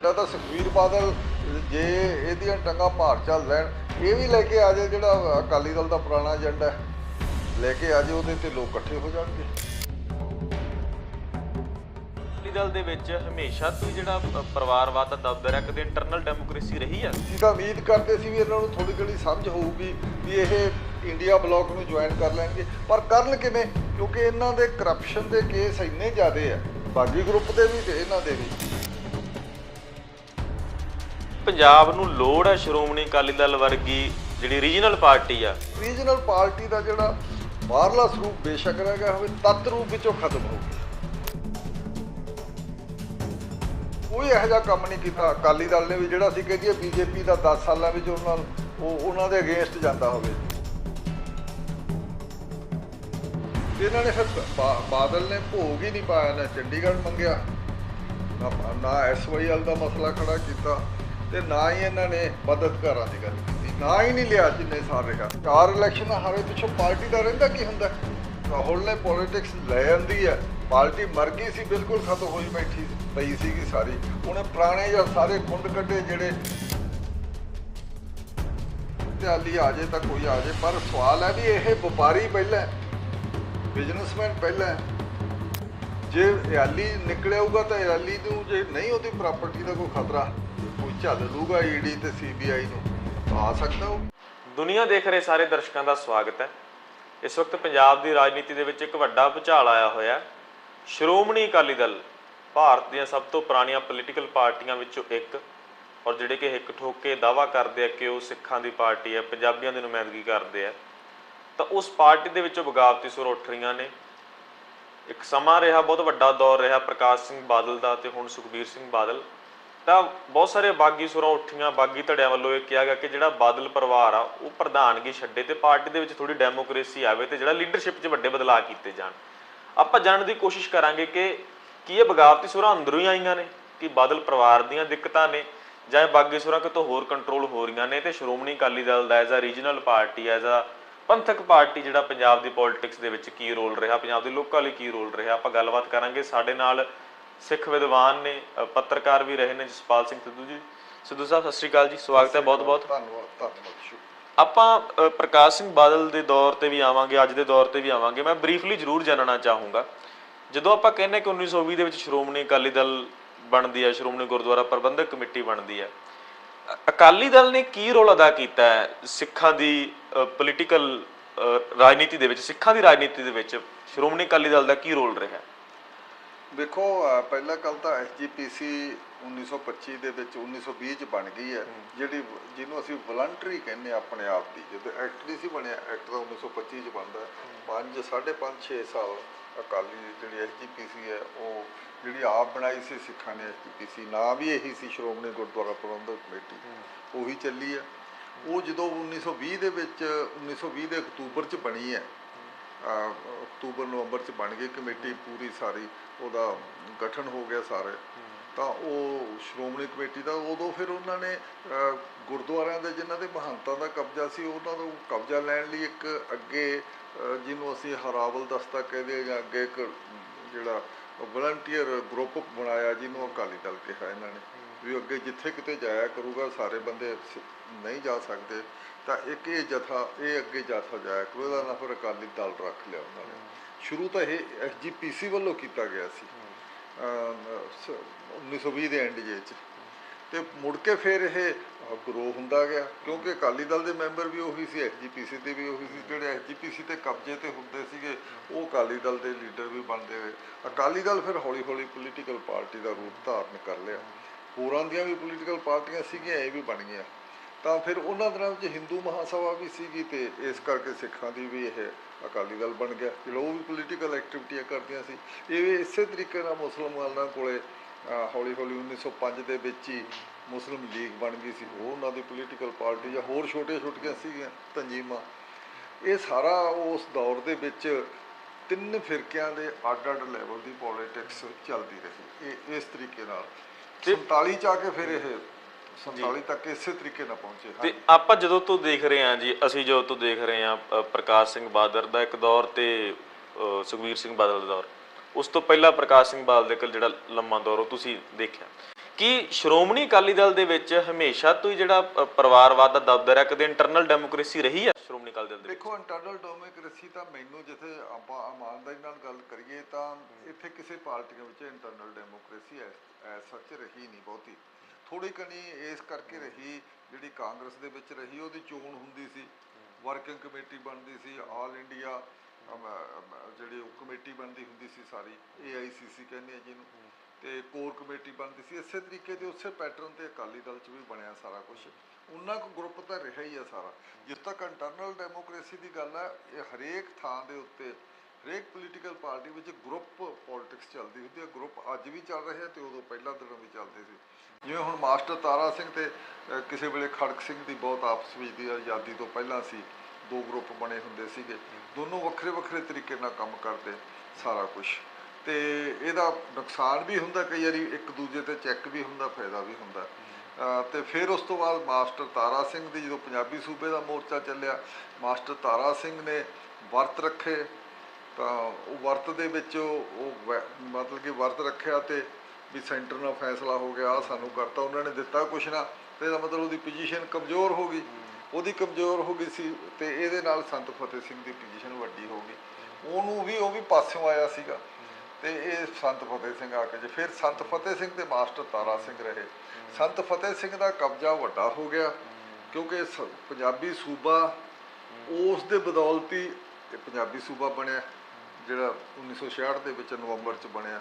ਜਿਹੜਾ ਤਾਂ ਸੁਖਵੀਰ ਬਾਦਲ ਜੇ ਇਹਦੀਆਂ ਟੰਗਾਂ ਭਾਰ ਚੱਲ ਲੈਣ ਇਹ ਵੀ ਲੈ ਕੇ ਆ ਜਾਏ ਜਿਹੜਾ ਅਕਾਲੀ ਦਲ ਦਾ ਪੁਰਾਣਾ ਏਜੰਡਾ ਲੈ ਕੇ ਆ ਜਾਏ ਉਹਦੇ ਤੇ ਲੋਕ ਇਕੱਠੇ ਹੋ ਜਾਣਗੇ। ਅਕਾਲੀ ਦਲ ਦੇ ਵਿੱਚ ਹਮੇਸ਼ਾ ਤੋਂ ਜਿਹੜਾ ਪਰਿਵਾਰਵਾਦ ਦਾ ਦਬਦਰ ਹੈ ਕਦੇ ਇੰਟਰਨਲ ਡੈਮੋਕ੍ਰੇਸੀ ਰਹੀ ਹੈ। ਅਸੀਂ ਤਾਂ ਉਮੀਦ ਕਰਦੇ ਸੀ ਵੀ ਇਹਨਾਂ ਨੂੰ ਥੋੜੀ ਜਿਹੀ ਸਮਝ ਹੋਊਗੀ ਵੀ ਇਹ ਇੰਡੀਆ ਬਲੌਕ ਨੂੰ ਜੁਆਇਨ ਕਰ ਲੈਣਗੇ। ਪਰ ਕਰਨ ਕਿਵੇਂ? ਕਿਉਂਕਿ ਇਹਨਾਂ ਦੇ ਕਰਪਸ਼ਨ ਦੇ ਕੇਸ ਇੰਨੇ ਜ਼ਿਆਦੇ ਆ। ਬਾਗੀ ਗਰੁੱਪ ਦੇ ਵੀ ਤੇ ਇਹਨਾਂ ਦੇ ਵੀ। ਪੰਜਾਬ ਨੂੰ ਲੋੜ ਹੈ ਸ਼੍ਰੋਮਣੀ ਅਕਾਲੀ ਦਲ ਵਰਗੀ ਜਿਹੜੀ ਰੀਜਨਲ ਪਾਰਟੀ ਆ। ਰੀਜਨਲ ਪਾਰਟੀ ਦਾ ਜਿਹੜਾ ਬਾਹਰਲਾ ਸਰੂਪ ਬੇਸ਼ੱਕ ਰਹਿ ਗਿਆ ਹੋਵੇ ਤੱਤ ਰੂਪ ਵਿੱਚੋਂ ਖਤਮ ਹੋ ਗਿਆ। ਕੋਈ ਇਹੋ ਜਿਹਾ ਕੰਮ ਨਹੀਂ ਕੀਤਾ ਅਕਾਲੀ ਦਲ ਨੇ ਵੀ, ਜਿਹੜਾ ਸੀ ਕਹਦੀਏ ਬੀਜੇਪੀ ਦਾ 10 ਸਾਲਾਂ ਵਿੱਚ ਉਹਨਾਂ ਨੂੰ, ਉਹ ਉਹਨਾਂ ਦੇ ਅਗੇਂਸਟ ਜਾਂਦਾ ਹੋਵੇ। ਇਹਨਾਂ ਨੇ ਫਿਰ ਬਾਦਲ ਨੇ ਭੋਗ ਹੀ ਨਹੀਂ ਪਾਇਆ, ਨਾ ਚੰਡੀਗੜ੍ਹ ਮੰਗਿਆ, ਨਾ ਨਾ ਐਸਵਾਈਐਲ ਦਾ ਮਸਲਾ ਖੜਾ ਕੀਤਾ। ਤੇ ਨਾ ਹੀ ਇਹਨਾਂ ਨੇ ਮਦਦਕਾਰਾਂ ਦੀ ਗੱਲ ਕੀਤੀ। ਨਾ ਹੀ ਨਹੀਂ ਲਿਆ ਜਿੰਨੇ ਸਾਲ ਰਿਹਾ। ਚਾਰ ਇਲੈਕਸ਼ਨ ਹਾਰੇ ਪਿੱਛੋਂ ਪਾਰਟੀ ਦਾ ਰਹਿੰਦਾ ਕੀ ਹੁੰਦਾ? ਰਾਹੁਲ ਨੇ ਪੋਲਿਟਿਕਸ ਲੈ ਆਂਦੀ ਹੈ ਪਾਰਟੀ ਮਰ ਗਈ ਸੀ, ਬਿਲਕੁਲ ਖਤਮ ਹੋਈ ਬੈਠੀ ਪਈ ਸੀਗੀ ਸਾਰੀ। ਉਹਨੇ ਪੁਰਾਣੇ ਜਾਂ ਸਾਰੇ ਖੁੰਡ ਕੱਢੇ ਜਿਹੜੇ ਦਿਹਾਲੀ ਆ ਜੇ ਤਾਂ ਕੋਈ ਆ ਜੇ, ਪਰ ਸਵਾਲ ਹੈ ਵੀ ਇਹ ਵਪਾਰੀ ਪਹਿਲਾਂ ਬਿਜ਼ਨਸਮੈਨ ਪਹਿਲਾਂ ਜੇ ਰੈਲੀ ਨਿਕਲਿਆਊਗਾ ਤਾਂ ਰੈਲੀ ਨੂੰ ਜੇ ਨਹੀਂ, ਉਹਦੀ ਪ੍ਰਾਪਰਟੀ ਦਾ ਕੋਈ ਖਤਰਾ। ਝੱਲ ਲੂਗਾ ਈਡੀ ਤੇ ਸੀਬੀਆਈ ਨੂੰ। ਤਾਂ ਆ ਸਕਦਾ ਉਹ? ਦੁਨੀਆ ਦੇਖ ਰਹੇ ਸਾਰੇ ਦਰਸ਼ਕਾਂ ਦਾ ਸਵਾਗਤ ਹੈ। ਇਸ ਵਕਤ ਪੰਜਾਬ ਦੀ ਰਾਜਨੀਤੀ ਦੇ ਵਿੱਚ ਇੱਕ ਵੱਡਾ ਭੁਚਾਲ ਆਇਆ ਹੋਇਆ ਹੈ। ਸ਼੍ਰੋਮਣੀ ਅਕਾਲੀ ਦਲ ਭਾਰਤ ਦੀਆਂ ਸਭ ਤੋਂ ਪੁਰਾਣੀਆਂ ਪੋਲੀਟੀਕਲ ਪਾਰਟੀਆਂ ਵਿੱਚੋਂ ਇੱਕ ਔਰ ਜਿਹੜੇ ਕਿ ਇੱਕ ਠੋਕ ਕੇ ਦਾਵਾ ਕਰਦੇ ਆ ਕਿ ਉਹ ਸਿੱਖਾਂ ਦੀ ਪਾਰਟੀ ਹੈ, ਪੰਜਾਬੀਆਂ ਦੀ ਨੁਮਾਇੰਦਗੀ ਕਰਦੇ ਆ। ਤਾਂ ਉਸ ਪਾਰਟੀ ਦੇ ਵਿੱਚੋਂ ਬਗਾਵਤੀ ਸੁਰ ਉੱਠ ਰਹੀਆਂ ਨੇ। ਇੱਕ ਸਮਾਂ ਰਿਹਾ, ਬਹੁਤ ਵੱਡਾ ਦੌਰ ਰਿਹਾ, ਪ੍ਰਕਾਸ਼ ਸਿੰਘ ਬਾਦਲ ਦਾ ਤੇ ਹੁਣ ਸੁਖਬੀਰ ਸਿੰਘ ਬਾਦਲ। ਤਾਂ ਬਹੁਤ ਸਾਰੇ ਬਾਗੀ ਸੁਰਾਂ ਉੱਠੀਆਂ, ਬਾਗੀ ਧੜਿਆਂ ਵੱਲੋਂ ਇਹ ਕਿਹਾ ਗਿਆ ਕਿ ਜਿਹੜਾ ਬਾਦਲ ਪਰਿਵਾਰ ਆ, ਉਹ ਪ੍ਰਧਾਨਗੀ ਛੱਡੇ ਤੇ ਪਾਰਟੀ ਦੇ ਵਿੱਚ ਥੋੜੀ ਡੈਮੋਕ੍ਰੇਸੀ ਆਵੇ ਤੇ ਜਿਹੜਾ ਲੀਡਰਸ਼ਿਪ 'ਚ ਵੱਡੇ ਬਦਲਾਅ ਕੀਤੇ ਜਾਣ। ਆਪਾਂ ਜਾਣਨ ਦੀ ਕੋਸ਼ਿਸ਼ ਕਰਾਂਗੇ ਕਿ ਕੀ ਇਹ ਬਗਾਵਤੀ ਸੁਰਾਂ ਅੰਦਰੋਂ ਹੀ ਆਈਆਂ ਨੇ, ਕਿ ਬਾਦਲ ਪਰਿਵਾਰ ਦੀਆਂ ਦਿੱਕਤਾਂ ਨੇ, ਜਾਂ ਬਾਗੀ ਸੁਰਾਂ ਕਿਤੋਂ ਹੋਰ ਕੰਟਰੋਲ ਹੋ ਰਹੀਆਂ ਨੇ ਤੇ ਸ਼੍ਰੋਮਣੀ ਅਕਾਲੀ ਦਲ ਦਾ as a regional party as a Panthic party ਜਿਹੜਾ ਪੰਜਾਬ ਦੀ ਪੋਲਿਟਿਕਸ ਦੇ ਵਿੱਚ ਕੀ ਰੋਲ ਰਿਹਾ, ਪੰਜਾਬ ਦੇ ਲੋਕਾਂ ਲਈ ਕੀ ਰੋਲ ਰਿਹਾ, ਆਪਾਂ ਗੱਲਬਾਤ ਕਰਾਂਗੇ। ਸਾਡੇ ਨਾਲ ਸਿੱਖ ਵਿਦਵਾਨ ਨੇ ਪੱਤਰਕਾਰ ਵੀ ਰਹੇ ਨੇ ਜਸਪਾਲ ਸਿੰਘ ਸਿੱਧੂ ਜੀ। ਸਿੱਧੂ ਸਾਹਿਬ ਸਤਿ ਸ਼੍ਰੀ ਅਕਾਲ ਜੀ ਸਵਾਗਤ ਹੈ ਬਹੁਤ ਬਹੁਤ। ਧੰਨਵਾਦ ਧੰਨਵਾਦ ਆਪਾਂ ਪ੍ਰਕਾਸ਼ ਸਿੰਘ ਬਾਦਲ ਦੇ ਦੌਰ ਤੇ ਵੀ ਆਵਾਂਗੇ ਅੱਜ ਦੇ ਦੌਰ ਤੇ ਵੀ ਆਵਾਂਗੇ। ਮੈਂ ਬਰੀਫਲੀ ਜ਼ਰੂਰ ਜਾਣਨਾ ਚਾਹੂੰਗਾ। ਜਦੋਂ ਆਪਾਂ ਕਹਿੰਦੇ ਕਿ 1920 ਦੇ ਵਿੱਚ ਸ਼੍ਰੋਮਣੀ ਅਕਾਲੀ ਦਲ ਬਣਦੀ ਹੈ ਸ਼੍ਰੋਮਣੀ ਗੁਰਦੁਆਰਾ ਪ੍ਰਬੰਧਕ ਕਮੇਟੀ ਬਣਦੀ ਹੈ ਅਕਾਲੀ ਦਲ ਨੇ ਕੀ ਰੋਲ ਅਦਾ ਕੀਤਾ ਹੈ ਸਿੱਖਾਂ ਦੀ ਪੋਲੀਟੀਕਲ ਰਾਜਨੀਤੀ ਦੇ ਵਿੱਚ ਸਿੱਖਾਂ ਦੀ ਰਾਜਨੀਤੀ ਦੇ ਵਿੱਚ? ਸ਼੍ਰੋਮਣੀ ਅਕਾਲੀ ਦਲ ਦਾ ਕੀ ਰੋਲ ਰਿਹਾ ਅਹ ਪਹਿਲਾ ਗੱਲ ਤਾਂ ਐਸਜੀਪੀਸੀ 1925 ਦੇ ਵਿੱਚ 1920 ਚ ਬਣ ਗਈ ਹੈ ਜਿਹੜੀ ਜਿਹਨੂੰ ਅਸੀਂ ਵਲੰਟਰੀ ਕਹਿੰਦੇ ਆਪਣੇ ਆਪ ਦੀ। ਜਦੋਂ ਐਕਟ ਨਹੀਂ ਸੀ ਬਣਿਆ ਐਕਟ ਤਾਂ 1925 ਚ ਬਣਦਾ 5 5.5 6 ਸਾਲ ਅਕਾਲੀ ਜਿਹੜੀ ਐਸਜੀਪੀਸੀ ਹੈ ਉਹ ਜਿਹੜੀ ਆਪ ਬਣਾਈ ਸੀ ਸਿੱਖਾਂ ਨੇ ਐਸਜੀਪੀਸੀ ਨਾਂ ਵੀ ਇਹੀ ਸੀ ਸ਼੍ਰੋਮਣੀ ਗੁਰਦੁਆਰਾ ਪ੍ਰਬੰਧਕ ਕਮੇਟੀ। ਉਹੀ ਚੱਲੀ ਹੈ। ਉਹ ਜਦੋਂ 1920 ਦੇ ਵਿੱਚ 1920 ਦੇ ਅਕਤੂਬਰ ਚ ਬਣੀ ਹੈ ਅਕਤੂਬਰ, ਨਵੰਬਰ ਚ ਬਣ ਗਈ ਕਮੇਟੀ ਪੂਰੀ ਸਾਰੀ, ਉਹਦਾ ਗਠਨ ਹੋ ਗਿਆ ਸਾਰੇ। ਤਾਂ ਉਹ ਸ਼੍ਰੋਮਣੀ ਕਮੇਟੀ ਦਾ, ਉਦੋਂ ਫਿਰ ਉਹਨਾਂ ਨੇ ਗੁਰਦੁਆਰਿਆਂ ਦੇ ਜਿਨ੍ਹਾਂ ਦੇ ਮਹੰਤਾਂ ਦਾ ਕਬਜ਼ਾ ਸੀ, ਉਹਨਾਂ ਨੂੰ ਕਬਜ਼ਾ ਲੈਣ ਲਈ ਇੱਕ ਅੱਗੇ ਜਿਹਨੂੰ ਅਸੀਂ ਹਰਾਵਲ ਦਸਤਾ ਕਹਿੰਦੇ ਹਾਂ ਜਾਂ ਅੱਗੇ ਇੱਕ, ਜਿਹੜਾ ਵਲੰਟੀਅਰ ਗਰੁੱਪ ਬਣਾਇਆ, ਜਿਹਨੂੰ ਅਕਾਲੀ ਦਲ ਕਿਹਾ ਇਹਨਾਂ ਨੇ, ਵੀ ਅੱਗੇ ਜਿੱਥੇ ਕਿਤੇ ਜਾਇਆ ਕਰੂਗਾ, ਸਾਰੇ ਬੰਦੇ ਨਹੀਂ ਜਾ ਸਕਦੇ। ਤਾਂ ਇੱਕ ਇਹ ਜਥਾ ਇਹ ਅੱਗੇ ਜਥਾ ਜਾਇਆ ਕਰੂ ਇਹਦਾ ਨਾਂ ਫਿਰ ਅਕਾਲੀ ਦਲ ਰੱਖ ਲਿਆ ਉਹਨਾਂ ਨੇ। ਸ਼ੁਰੂ ਤਾਂ ਇਹ ਐਸਜੀਪੀਸੀ ਵੱਲੋਂ ਕੀਤਾ ਗਿਆ ਸੀ। ਅਮ, ਸ- 1920 ਦੇ ਐਂਡ ਜੇ ਚ। ਤੇ ਮੁੜ ਕੇ ਫਿਰ ਇਹ ਗਰੋ ਹੁੰਦਾ ਗਿਆ ਕਿਉਂਕਿ ਅਕਾਲੀ ਦਲ ਦੇ ਮੈਂਬਰ ਵੀ ਉਹੀ ਸੀ ਐਸਜੀਪੀਸੀ ਦੇ ਵੀ ਉਹੀ ਸੀ ਜਿਹੜੇ ਐਸਜੀਪੀਸੀ ਤੇ ਕਬਜ਼ੇ ਤੇ ਹੁੰਦੇ ਸੀਗੇ ਉਹ ਅਕਾਲੀ ਦਲ ਦੇ ਲੀਡਰ ਵੀ ਬਣਦੇ ਹੋਏ। ਅਕਾਲੀ ਦਲ ਫਿਰ ਹੌਲੀ ਹੌਲੀ ਪੋਲੀਟੀਕਲ ਪਾਰਟੀ ਦਾ ਰੂਪ ਧਾਰਨ ਕਰ ਲਿਆ। ਹੋਰਾਂ ਦੀਆਂ ਵੀ ਪੋਲੀਟੀਕਲ ਪਾਰਟੀਆਂ ਸੀਗੀਆਂ ਇਹ ਵੀ ਬਣ ਗਈਆਂ। ਤਾਂ ਫਿਰ ਉਹਨਾਂ ਦਿਨਾਂ ਵਿੱਚ ਹਿੰਦੂ ਮਹਾਸਭਾ ਵੀ ਸੀਗੀ ਤੇ ਇਸ ਕਰਕੇ ਸਿੱਖਾਂ ਦੀ ਵੀ ਇਹ ਅਕਾਲੀ ਦਲ ਬਣ ਗਿਆ। ਜਿਹੜਾ ਉਹ ਵੀ ਪੋਲੀਟੀਕਲ ਐਕਟੀਵਿਟੀਆਂ ਕਰਦੀਆਂ ਸੀ। ਇਹ ਵੀ ਇਸੇ ਤਰੀਕੇ ਨਾਲ ਮੁਸਲਮਾਨਾਂ ਕੋਲੇ ਹੌਲੀ ਹੌਲੀ 1905 ਦੇ ਵਿੱਚ ਹੀ ਮੁਸਲਿਮ ਲੀਗ ਬਣ ਗਈ ਸੀ। ਉਹ ਉਹਨਾਂ ਦੀ ਪੋਲੀਟੀਕਲ ਪਾਰਟੀ ਜਾਂ ਹੋਰ ਛੋਟੀਆਂ ਛੋਟੀਆਂ ਸੀਗੀਆਂ ਤੰਜੀਮਾਂ। ਇਹ ਸਾਰਾ ਉਸ ਦੌਰ ਦੇ ਵਿੱਚ ਤਿੰਨ ਫਿਰਕਿਆਂ ਦੇ ਅੱਡ-ਅੱਡ ਲੈਵਲ ਦੀ ਪੋਲਿਟਿਕਸ ਚੱਲਦੀ ਰਹੀ। ਇਹ ਇਸ ਤਰੀਕੇ ਨਾਲ। 47 ਚ ਆ ਕੇ ਫਿਰ ਇਹ 47 ਤੱਕ ਇਸੇ ਤਰੀਕੇ ਨਾਲ ਪਹੁੰਚੇ ਤੇ ਆਪਾਂ ਜਦੋਂ ਤੋਂ ਦੇਖ ਰਹੇ ਹਾਂ ਜੀ ਅਸੀਂ ਜਦੋਂ ਤੋਂ ਦੇਖ ਰਹੇ ਹਾਂ ਪ੍ਰਕਾਸ਼ ਸਿੰਘ ਬਾਦਲ ਦਾ ਇੱਕ ਦੌਰ ਤੇ ਅ, ਸੁਖਬੀਰ ਸਿੰਘ ਬਾਦਲ ਦਾ ਦੌਰ। ਉਸ ਤੋਂ ਪਹਿਲਾਂ ਪ੍ਰਕਾਸ਼ ਸਿੰਘ ਬਾਦਲ ਦੇ ਕੋਲ ਜਿਹੜਾ ਲੰਮਾ ਦੌਰ ਉਹ ਤੁਸੀਂ ਦੇਖਿਆ। ਕੀ ਸ਼੍ਰੋਮਣੀ ਅਕਾਲੀ ਦਲ ਦੇ ਵਿੱਚ ਹਮੇਸ਼ਾ ਤੋਂ ਹੀ ਜਿਹੜਾ ਪਰਿਵਾਰਵਾਦ ਦਾ ਦਬਦਰ ਹੈ ਕਦੇ ਇੰਟਰਨਲ ਡੈਮੋਕ੍ਰੇਸੀ ਰਹੀ ਹੈ ਸ਼੍ਰੋਮਣੀ ਅਕਾਲੀ ਦਲ ਦੇ ਵਿੱਚ? ਦੇਖੋ ਇੰਟਰਨਲ ਡੈਮੋਕ੍ਰੇਸੀ ਤਾਂ ਮੈਨੂੰ ਜਿੱਥੇ ਆਪਾਂ ਇਮਾਨਦਾਰੀ ਨਾਲ ਗੱਲ ਕਰੀਏ ਤਾਂ ਇੱਥੇ ਕਿਸੇ ਪਾਰਟੀਆਂ ਵਿੱਚ ਇੰਟਰਨਲ ਡੈਮੋਕ੍ਰੇਸੀ ਐ ਸੱਚ ਰਹੀ ਨਹੀਂ ਬਹੁਤੀ। ਥੋੜੀ ਕਣੀ ਇਸ ਕਰਕੇ ਰਹੀ ਜਿਹੜੀ ਕਾਂਗਰਸ ਦੇ ਵਿੱਚ ਰਹੀ, ਉਹਦੀ ਚੋਣ ਹੁੰਦੀ ਸੀ। ਵਰਕਿੰਗ ਕਮੇਟੀ ਬਣਦੀ ਸੀ ਆਲ ਇੰਡੀਆ ਜਿਹੜੀ ਉਹ ਕਮੇਟੀ ਬਣਦੀ ਹੁੰਦੀ ਸੀ ਸਾਰੀ ਏਆਈਸੀਸੀ ਕਹਿੰਦੇ ਆ ਜਿਹਨੂੰ। ਤੇ ਕੋਰ ਕਮੇਟੀ ਬਣਦੀ ਸੀ। ਇਸੇ ਤਰੀਕੇ ਦੇ ਉਸੇ ਪੈਟਰਨ ਤੇ ਅਕਾਲੀ ਦਲ ਚ ਵੀ ਬਣਿਆ ਸਾਰਾ ਕੁਝ ਉਹਨਾਂ ਕੋ ਗਰੁੱਪ ਤਾਂ ਰਿਹਾ ਹੀ ਆ ਸਾਰਾ। ਜਿਸ ਤੱਕ ਇੰਟਰਨਲ ਡੈਮੋਕ੍ਰੇਸੀ ਦੀ ਗੱਲ ਹੈ ਇਹ ਹਰੇਕ ਥਾਂ ਦੇ ਉੱਤੇ ਹਰੇਕ ਪੋਲੀਟੀਕਲ ਪਾਰਟੀ ਵਿੱਚ ਗਰੁੱਪ ਪੋਲਿਟਿਕਸ ਚੱਲਦੀ ਹੁੰਦੀ ਹੈ। ਗਰੁੱਪ ਅੱਜ ਵੀ ਚੱਲ ਰਿਹਾ ਤੇ ਉਦੋਂ ਪਹਿਲਾਂ ਦਿਨੋਂ ਵੀ ਚੱਲਦੇ ਸੀ। ਜਿਵੇਂ ਹੁਣ ਮਾਸਟਰ ਤਾਰਾ ਸਿੰਘ ਤੇ ਕਿਸੇ ਵੇਲੇ ਖੜਕ ਸਿੰਘ ਦੀ ਬਹੁਤ ਆਪਸ ਵਿੱਚ ਦੀ ਆਜ਼ਾਦੀ ਤੋਂ ਪਹਿਲਾਂ ਸੀ, ਦੋ ਗਰੁੱਪ ਬਣੇ ਹੁੰਦੇ ਸੀਗੇ। ਦੋਨੋਂ ਵੱਖਰੇ ਵੱਖਰੇ ਤਰੀਕੇ ਨਾਲ ਕੰਮ ਕਰਦੇ, ਸਾਰਾ ਕੁਝ ਤੇ ਇਹਦਾ ਨੁਕਸਾਨ ਵੀ ਹੁੰਦਾ, ਕਈ ਵਾਰੀ ਇੱਕ ਦੂਜੇ ਤੇ ਚੈੱਕ ਵੀ ਹੁੰਦਾ, ਫਾਇਦਾ ਵੀ ਹੁੰਦਾ। ਅਹ, ਤੇ ਫਿਰ ਉਸ ਤੋਂ ਬਾਅਦ ਮਾਸਟਰ ਤਾਰਾ ਸਿੰਘ ਦੀ ਜਦੋਂ ਪੰਜਾਬੀ ਸੂਬੇ ਦਾ ਮੋਰਚਾ ਚੱਲਿਆ, ਮਾਸਟਰ ਤਾਰਾ ਸਿੰਘ ਨੇ ਵਰਤ ਰੱਖੇ। ਤਾਂ ਉਹ ਵਰਤ ਦੇ ਵਿੱਚ ਉਹ ਉਹ ਵੈ- ਮਤਲਬ ਕਿ ਵਰਤ ਰੱਖਿਆ ਤੇ ਵੀ ਸੈਂਟਰ ਨਾਲ ਫੈਸਲਾ ਹੋ ਗਿਆ ਆਹ ਸਾਨੂੰ ਕਰਤਾ ਉਹਨਾਂ ਨੇ ਦਿੱਤਾ ਕੁਛ ਨਾ ਤੇ ਇਹਦਾ ਮਤਲਬ ਉਹਦੀ ਪੋਜੀਸ਼ਨ ਕਮਜ਼ੋਰ ਹੋ ਗਈ। ਉਹਦੀ ਕਮਜ਼ੋਰ ਹੋ ਗਈ ਸੀ ਤੇ ਇਹਦੇ ਨਾਲ ਸੰਤ ਫਤਿਹ ਸਿੰਘ ਦੀ ਪੋਜੀਸ਼ਨ ਵੱਡੀ ਹੋ ਗਈ। ਉਹਨੂੰ ਵੀ ਉਹ ਵੀ ਪਾਸਿਓਂ ਆਇਆ ਸੀਗਾ। ਤੇ ਇਹ ਸੰਤ ਫਤਿਹ ਸਿੰਘ ਆ ਕੇ ਜੇ ਫਿਰ ਸੰਤ ਫਤਿਹ ਸਿੰਘ ਤੇ ਮਾਸਟਰ ਤਾਰਾ ਸਿੰਘ ਰਹੇ। ਸੰਤ ਫਤਿਹ ਸਿੰਘ ਦਾ ਕਬਜ਼ਾ ਵੱਡਾ ਹੋ ਗਿਆ ਕਿਉਂਕਿ ਸ- ਪੰਜਾਬੀ ਸੂਬਾ ਉਸ ਦੇ ਬਦੌਲਤੀ ਇਹ ਪੰਜਾਬੀ ਸੂਬਾ ਬਣਿਆ। ਜਿਹੜਾ 1966 ਦੇ ਵਿੱਚ ਨਵੰਬਰ ਚ ਬਣਿਆ।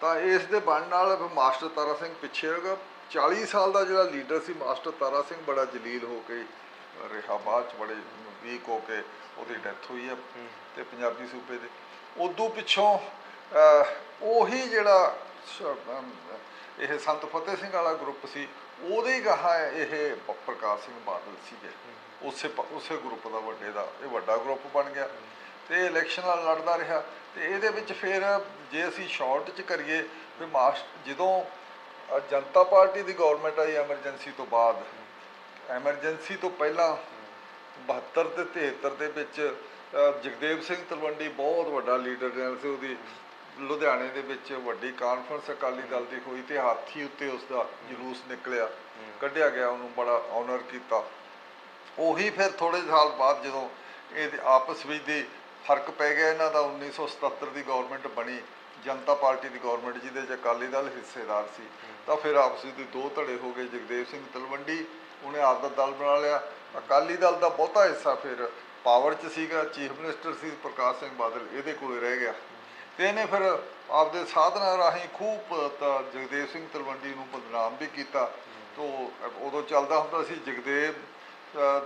ਤਾਂ ਇਸ ਦੇ ਬਣਨ ਨਾਲ ਮਾਸਟਰ ਤਾਰਾ ਸਿੰਘ ਪਿੱਛੇ ਹੋ ਗਿਆ 40 ਸਾਲ ਦਾ ਜਿਹੜਾ ਲੀਡਰ ਸੀ ਮਾਸਟਰ ਤਾਰਾ ਸਿੰਘ ਬੜਾ ਜਲੀਲ ਹੋ ਕੇ ਰਿਹਾ ਬਾਅਦ ਚ ਬੜੇ ਵੀਕ ਹੋ ਕੇ ਉਹਦੀ ਡੈਥ ਹੋਈ ਹੈ। ਤੇ ਪੰਜਾਬੀ ਸੂਬੇ ਦੇ। ਉਦੋਂ ਪਿੱਛੋਂ ਉਹੀ ਜਿਹੜਾ ਇਹ ਸੰਤ ਫਤਿਹ ਸਿੰਘ ਵਾਲਾ ਗਰੁੱਪ ਸੀ ਉਹਦੇ ਹੀ ਗਾਹਾਂ ਇਹ ਪ੍ਰਕਾਸ਼ ਸਿੰਘ ਬਾਦਲ ਸੀਗੇ। ਉਸੇ ਉਸੇ ਗਰੁੱਪ ਦਾ ਵੱਡੇ ਦਾ ਇਹ ਵੱਡਾ ਗਰੁੱਪ ਬਣ ਗਿਆ। ਤੇ ਇਲੈਕਸ਼ਨ ਨਾਲ ਲੜਦਾ ਰਿਹਾ। ਤੇ ਇਹਦੇ ਵਿੱਚ ਫਿਰ ਜੇ ਅਸੀਂ ਸ਼ਾਰਟ ਚ ਕਰੀਏ ਫਿਰ ਮਾਸ, ਜਦੋਂ ਜਨਤਾ ਪਾਰਟੀ ਦੀ ਗਵਰਨਮੈਂਟ ਆਈ ਐਮਰਜੈਂਸੀ ਤੋਂ ਬਾਅਦ ਐਮਰਜੈਂਸੀ ਤੋਂ ਪਹਿਲਾਂ 72 ਤੇ 73 ਦੇ ਵਿੱਚ ਜਗਦੇਵ ਸਿੰਘ ਤਲਵੰਡੀ ਬਹੁਤ ਵੱਡਾ ਲੀਡਰ ਜਨਰਲ ਸੀ ਉਹਦੀ। ਲੁਧਿਆਣੇ ਦੇ ਵਿੱਚ ਵੱਡੀ ਕਾਨਫਰੰਸ ਅਕਾਲੀ ਦਲ ਦੀ ਹੋਈ ਤੇ ਹਾਥੀ ਉੱਤੇ ਉਸ ਦਾ ਜਲੂਸ ਨਿਕਲਿਆ। ਕੱਢਿਆ ਗਿਆ ਉਹਨੂੰ, ਬੜਾ ਆਨਰ ਕੀਤਾ। ਉਹੀ ਫਿਰ ਥੋੜੇ ਸਾਲ ਬਾਅਦ ਜਦੋਂ ਇਹ ਆਪਸ ਵਿੱਚ ਦੀ ਫ਼ਰਕ ਪੈ ਗਿਆ ਇਹਨਾਂ ਦਾ 1977 ਦੀ ਗਵਰਨਮੈਂਟ ਬਣੀ, ਜਨਤਾ ਪਾਰਟੀ ਦੀ ਗਵਰਨਮੈਂਟ ਜਿਹਦੇ ਚ ਅਕਾਲੀ ਦਲ ਹਿੱਸੇਦਾਰ ਸੀ। ਤਾਂ ਫਿਰ ਆਪਸੀ ਦੇ ਦੋ ਧੜੇ ਹੋ ਗਏ, ਜਗਦੇਵ ਸਿੰਘ ਤਲਵੰਡੀ, ਉਹਨੇ ਆਪ ਦਾ ਦਲ ਬਣਾ ਲਿਆ। ਅਕਾਲੀ ਦਲ ਦਾ ਬਹੁਤਾ ਹਿੱਸਾ ਫਿਰ ਪਾਵਰ 'ਚ ਸੀਗਾ ਚੀਫ ਮਿਨਿਸਟਰ ਸੀ ਪ੍ਰਕਾਸ਼ ਸਿੰਘ ਬਾਦਲ, ਇਹਦੇ ਕੋਲੇ ਰਹਿ ਗਿਆ। ਤੇ ਇਹਨੇ ਫਿਰ ਆਪਦੇ ਸਾਧਨਾਂ ਰਾਹੀਂ ਖੂਬ ਜਗਦੇਵ ਸਿੰਘ ਤਲਵੰਡੀ ਨੂੰ ਬਦਨਾਮ ਵੀ ਕੀਤਾ। ਤੋਂ ਉਦੋਂ ਚੱਲਦਾ ਹੁੰਦਾ ਸੀ ਜਗਦੇਵ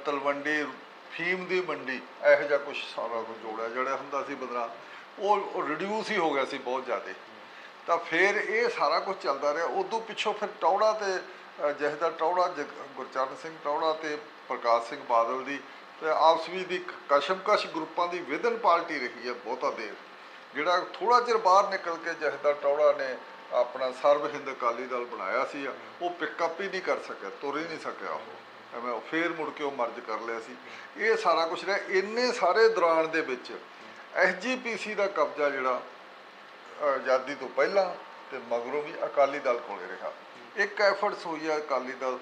ਤਲਵੰਡੀ ਫੀਮ ਦੀ ਮੰਡੀ ਇਹੋ ਜਿਹਾ ਕੁਝ ਸਾਰਾ ਕੁਝ ਜੋੜਿਆ ਜਿਹੜਾ ਹੁੰਦਾ ਸੀ ਬਦਨਾਮ ਉਹ ਰਿਡਿਊਸ ਹੀ ਹੋ ਗਿਆ ਸੀ ਬਹੁਤ ਜ਼ਿਆਦਾ। ਤਾਂ ਫਿਰ ਇਹ ਸਾਰਾ ਕੁਝ ਚੱਲਦਾ ਰਿਹਾ। ਉਦੋਂ ਪਿੱਛੋਂ ਫਿਰ ਟੌੜਾ ਤੇ ਅ, ਟੌੜਾ ਜਗ- ਗੁਰਚਰਨ ਸਿੰਘ ਟੌੜਾ ਤੇ ਪ੍ਰਕਾਸ਼ ਸਿੰਘ ਬਾਦਲ ਦੀ ਤੇ ਆਪਸ ਵਿੱਚ ਦੀ ਕਸ਼ਮਕਸ਼ ਗਰੁੱਪਾਂ ਦੀ ਵਿਧਨ ਪਾਰਟੀ ਰਹੀ ਹੈ ਬਹੁਤਾ ਦੇਰ। ਜਿਹੜਾ ਥੋੜਾ ਚਿਰ ਬਾਹਰ ਨਿਕਲ ਕੇ ਜਹਦਰ ਟੌੜਾ ਨੇ ਆਪਣਾ ਸਰਬ ਹਿੰਦ ਅਕਾਲੀ ਦਲ ਬਣਾਇਆ ਸੀ ਉਹ ਪਿਕਅਪ ਹੀ ਨਹੀਂ ਕਰ ਸਕਿਆ ਤੁਰ ਹੀ ਨਹੀਂ ਸਕਿਆ ਉਹ। ਐਵੇਂ ਫੇਰ ਮੁੜ ਕੇ ਉਹ ਮਰਜ ਕਰ ਲਿਆ ਸੀ। ਇਹ ਸਾਰਾ ਕੁਝ ਰਿਹਾ ਇੰਨੇ ਸਾਰੇ ਦੌਰਾਨ ਦੇ ਵਿੱਚ ਐਸਜੀਪੀਸੀ ਦਾ ਕਬਜ਼ਾ ਜਿਹੜਾ ਆਜ਼ਾਦੀ ਤੋਂ ਪਹਿਲਾਂ ਤੇ ਮਗਰੋਂ ਵੀ ਅਕਾਲੀ ਦਲ ਕੋਲੇ ਰਿਹਾ। ਇੱਕ ਐਫਰਟਸ ਹੋਈ ਆ ਅਕਾਲੀ ਦਲ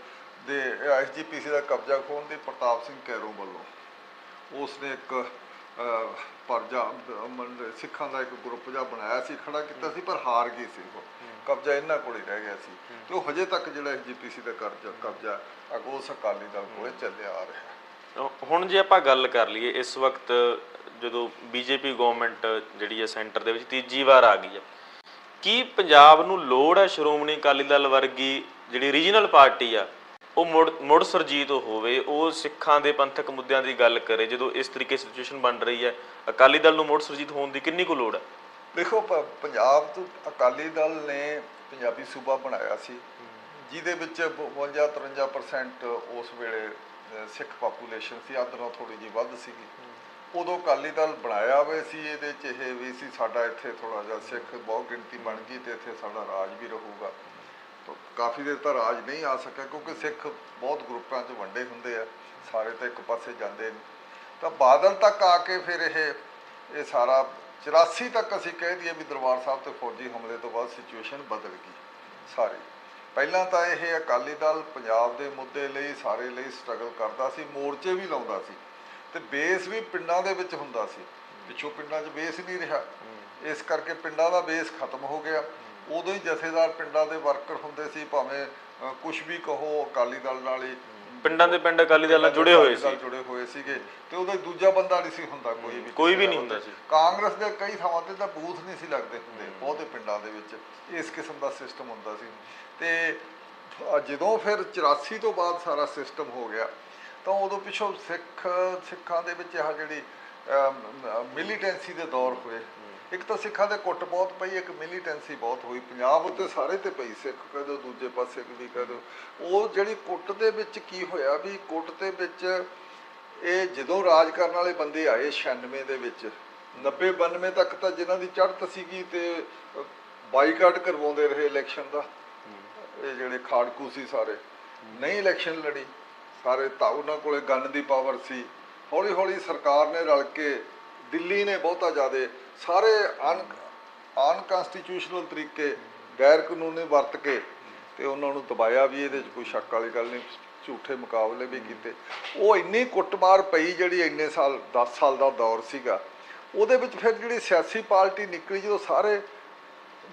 ਦੇ ਐਸਜੀਪੀਸੀ ਦਾ ਕਬਜ਼ਾ ਖੋਣ ਦੀ, ਪ੍ਰਤਾਪ ਸਿੰਘ ਕੈਰੋਂ ਵੱਲੋਂ। ਉਸ ਨੇ ਇੱਕ ਪਰਜਾ ਅਮਨ ਸਿੱਖਾਂ ਦਾ ਇੱਕ ਗਰੁੱਪ ਜਿਹਾ ਬਣਾਇਆ ਸੀ ਖੜਾ ਕੀਤਾ ਸੀ ਪਰ ਹਾਰ ਗਈ ਸੀ ਉਹ। ਕਬਜ਼ਾ ਇਹਨਾਂ ਕੋਲੇ ਰਹਿ ਗਿਆ ਸੀ। ਤੇ ਉਹ ਹਜੇ ਤੱਕ ਜਿਹੜਾ ਐਸਜੀਪੀਸੀ ਦਾ ਕਰਜ਼ਾ ਕਬਜ਼ਾ ਅਗੋ ਅਕਾਲੀ ਦਲ ਕੋਲੇ ਚੱਲਿਆ ਆ ਰਿਹਾ। ਹੁਣ ਜੇ ਆਪਾਂ ਗੱਲ ਕਰ ਲਈਏ ਇਸ ਵਕਤ ਜਦੋਂ ਬੀਜੇਪੀ ਗਵਰਨਮੈਂਟ ਜਿਹੜੀ ਹੈ ਸੈਂਟਰ ਦੇ ਵਿੱਚ ਤੀਜੀ ਵਾਰ ਆ ਗਈ ਹੈ ਕੀ ਪੰਜਾਬ ਨੂੰ ਲੋੜ ਹੈ ਸ਼੍ਰੋਮਣੀ ਅਕਾਲੀ ਦਲ ਵਰਗੀ ਜਿਹੜੀ ਰੀਜਨਲ ਪਾਰਟੀ ਆ ਉਹ ਮੁੜ ਮੁੜ ਸਰਜੀਤ ਹੋਵੇ, ਉਹ ਸਿੱਖਾਂ ਦੇ ਪੰਥਕ ਮੁੱਦਿਆਂ ਦੀ ਗੱਲ ਕਰੇ, ਜਦੋਂ ਇਸ ਤਰੀਕੇ ਸਿਚੁਏਸ਼ਨ ਬਣ ਰਹੀ ਹੈ, ਅਕਾਲੀ ਦਲ ਨੂੰ ਮੁੜ ਸਰਜੀਤ ਹੋਣ ਦੀ ਕਿੰਨੀ ਕੁ ਲੋੜ ਹੈ? ਦੇਖੋ, ਪ- ਪੰਜਾਬ ਤੋਂ ਅਕਾਲੀ ਦਲ ਨੇ ਪੰਜਾਬੀ ਸੂਬਾ ਬਣਾਇਆ ਸੀ, ਜਿਹਦੇ ਵਿੱਚ 52 53% ਉਸ ਵੇਲੇ ਸਿੱਖ ਪਾਪੂਲੇਸ਼ਨ ਸੀ ਆਦਰੋਂ ਥੋੜੀ ਜਿਹੀ ਵੱਧ ਸੀਗੀ। ਉਦੋਂ ਅਕਾਲੀ ਦਲ ਬਣਾਇਆ ਹੋਇਆ ਸੀ, ਇਹਦੇ ਚ ਇਹ ਵੀ ਸੀ, ਸਾਡਾ ਇੱਥੇ ਥੋੜਾ ਜਿਹਾ ਸਿੱਖ ਬਹੁਤ ਗਿਣਤੀ ਬਣ ਗਈ ਤੇ ਇੱਥੇ ਸਾਡਾ ਰਾਜ ਵੀ ਰਹੂਗਾ। ਕਾਫੀ ਦੇਰ ਤਾਂ ਰਾਜ ਨਹੀਂ ਆ ਸਕਿਆ ਕਿਉਂਕਿ ਸਿੱਖ ਬਹੁਤ ਗਰੁੱਪਾਂ 'ਚ ਵੰਡੇ ਹੁੰਦੇ ਆ ਸਾਰੇ ਤਾਂ ਇੱਕ ਪਾਸੇ ਜਾਂਦੇ ਨੇ। ਤਾਂ ਬਾਦਲ ਤੱਕ ਆ ਕੇ ਫਿਰ ਇਹ ਇਹ ਸਾਰਾ 84 ਤੱਕ ਅਸੀਂ ਕਹਿ ਦਈਏ ਵੀ ਦਰਬਾਰ ਸਾਹਿਬ ਤੇ ਫੌਜੀ ਹਮਲੇ ਤੋਂ ਬਾਅਦ ਸਿਚੁਏਸ਼ਨ ਬਦਲ ਗਈ ਸਾਰੀ। ਪਹਿਲਾਂ ਤਾਂ ਇਹ ਅਕਾਲੀ ਦਲ ਪੰਜਾਬ ਦੇ ਮੁੱਦੇ ਲਈ ਸਾਰੇ ਲਈ ਸਟਰਗਲ ਕਰਦਾ ਸੀ ਮੋਰਚੇ ਵੀ ਲਾਉਂਦਾ ਸੀ ਤੇ ਬੇਸ ਵੀ ਪਿੰਡਾਂ ਦੇ ਵਿੱਚ ਹੁੰਦਾ ਸੀ। ਪਿੱਛੋਂ ਪਿੰਡਾਂ 'ਚ ਬੇਸ ਨਹੀਂ ਰਿਹਾ। ਇਸ ਕਰਕੇ ਪਿੰਡਾਂ ਦਾ ਬੇਸ ਖਤਮ ਹੋ ਗਿਆ। ਉਦੋਂ ਹੀ ਜਥੇਦਾਰ ਪਿੰਡਾਂ ਦੇ ਵਰਕਰ ਹੁੰਦੇ ਸੀ ਭਾਵੇਂ ਕੁਝ ਵੀ ਕਹੋ ਅਕਾਲੀ ਦਲ ਨਾਲ ਹੀ ਪਿੰਡਾਂ ਦੇ ਪਿੰਡ ਅਕਾਲੀ ਦਲ ਨਾਲ ਜੁੜੇ ਹੋਏ ਸੀ। ਜੁੜੇ ਹੋਏ ਸੀਗੇ ਤੇ ਉਹਦਾ ਦੂਜਾ ਬੰਦਾ ਨਹੀਂ ਸੀ ਹੁੰਦਾ ਕੋਈ ਵੀ ਕੋਈ ਵੀ ਨਹੀਂ ਹੁੰਦਾ ਸੀ। ਕਾਂਗਰਸ ਦੇ ਕਈ ਥਾਵਾਂ ਤੇ ਤਾਂ ਬੂਥ ਨਹੀਂ ਸੀ ਲੱਗਦੇ ਹੁੰਦੇ ਬਹੁਤੇ ਪਿੰਡਾਂ ਦੇ ਵਿੱਚ ਇਸ ਕਿਸਮ ਦਾ ਸਿਸਟਮ ਹੁੰਦਾ ਸੀ। ਤੇ ਜਦੋਂ ਫਿਰ 84 ਤੋਂ ਬਾਅਦ ਸਾਰਾ ਸਿਸਟਮ ਹੋ ਗਿਆ ਤਾਂ ਉਦੋਂ ਪਿੱਛੋਂ ਸਿੱਖ ਸਿੱਖਾਂ ਦੇ ਵਿੱਚ ਆਹ ਜਿਹੜੀ ਮਿਲੀਟੈਂਸੀ ਦੇ ਦੌਰ ਹੋਏ। ਇੱਕ ਤਾਂ ਸਿੱਖਾਂ ਦੇ ਕੁੱਟ ਬਹੁਤ ਪਈ, ਇੱਕ ਮਿਲੀਟੈਂਸੀ ਬਹੁਤ ਹੋਈ। ਪੰਜਾਬ ਉੱਤੇ ਸਾਰੇ ਤੇ ਪਈ, ਸਿੱਖ ਕਹਦੋ ਦੂਜੇ ਪਾਸੇ ਵੀ ਕਹਦੋ ਉਹ ਜਿਹੜੀ ਕੁੱਟ ਦੇ ਵਿੱਚ ਕੀ ਹੋਇਆ ਵੀ ਕੁੱਟ ਦੇ ਵਿੱਚ ਇਹ ਜਦੋਂ ਰਾਜ ਕਰਨ ਵਾਲੇ ਬੰਦੇ ਆਏ 96 ਦੇ ਵਿੱਚ 90 92 ਤੱਕ ਤਾਂ ਜਿਨ੍ਹਾਂ ਦੀ ਚੜ੍ਹਤ ਸੀਗੀ ਤੇ ਬਾਈਕਾਟ ਕਰਵਾਉਂਦੇ ਰਹੇ ਇਲੈਕਸ਼ਨ ਦਾ। ਇਹ ਜਿਹੜੇ ਖਾੜਕੂ ਸੀ ਸਾਰੇ। ਨਹੀਂ ਇਲੈਕਸ਼ਨ ਲੜੀ। ਸਾਰੇ ਤਾਂ ਉਹਨਾਂ ਕੋਲੇ ਗਨ ਦੀ ਪਾਵਰ ਸੀ। ਹੌਲੀ ਹੌਲੀ ਸਰਕਾਰ ਨੇ ਰਲ ਕੇ ਦਿੱਲੀ ਨੇ ਬਹੁਤਾ ਜ਼ਿਆਦਾ ਸਾਰੇ ਅਨ ਅਨਕਨਸਟੀਟਿਊਸ਼ਨਲ ਤਰੀਕੇ ਗੈਰ ਕਾਨੂੰਨੀ ਵਰਤ ਕੇ ਤੇ ਉਹਨਾਂ ਨੂੰ ਦਬਾਇਆ ਵੀ ਇਹਦੇ 'ਚ ਕੋਈ ਸ਼ੱਕ ਵਾਲੀ ਗੱਲ ਨਹੀਂ, ਝੂਠੇ ਮੁਕਾਬਲੇ ਵੀ ਕੀਤੇ। ਉਹ ਇੰਨੀ ਕੁੱਟਮਾਰ ਪਈ ਜਿਹੜੀ ਇੰਨੇ ਸਾਲ 10 ਸਾਲ ਦਾ ਦੌਰ ਸੀਗਾ, ਉਹਦੇ ਵਿੱਚ ਫਿਰ ਜਿਹੜੀ ਸਿਆਸੀ ਪਾਰਟੀ ਨਿਕਲੀ ਜਦੋਂ ਸਾਰੇ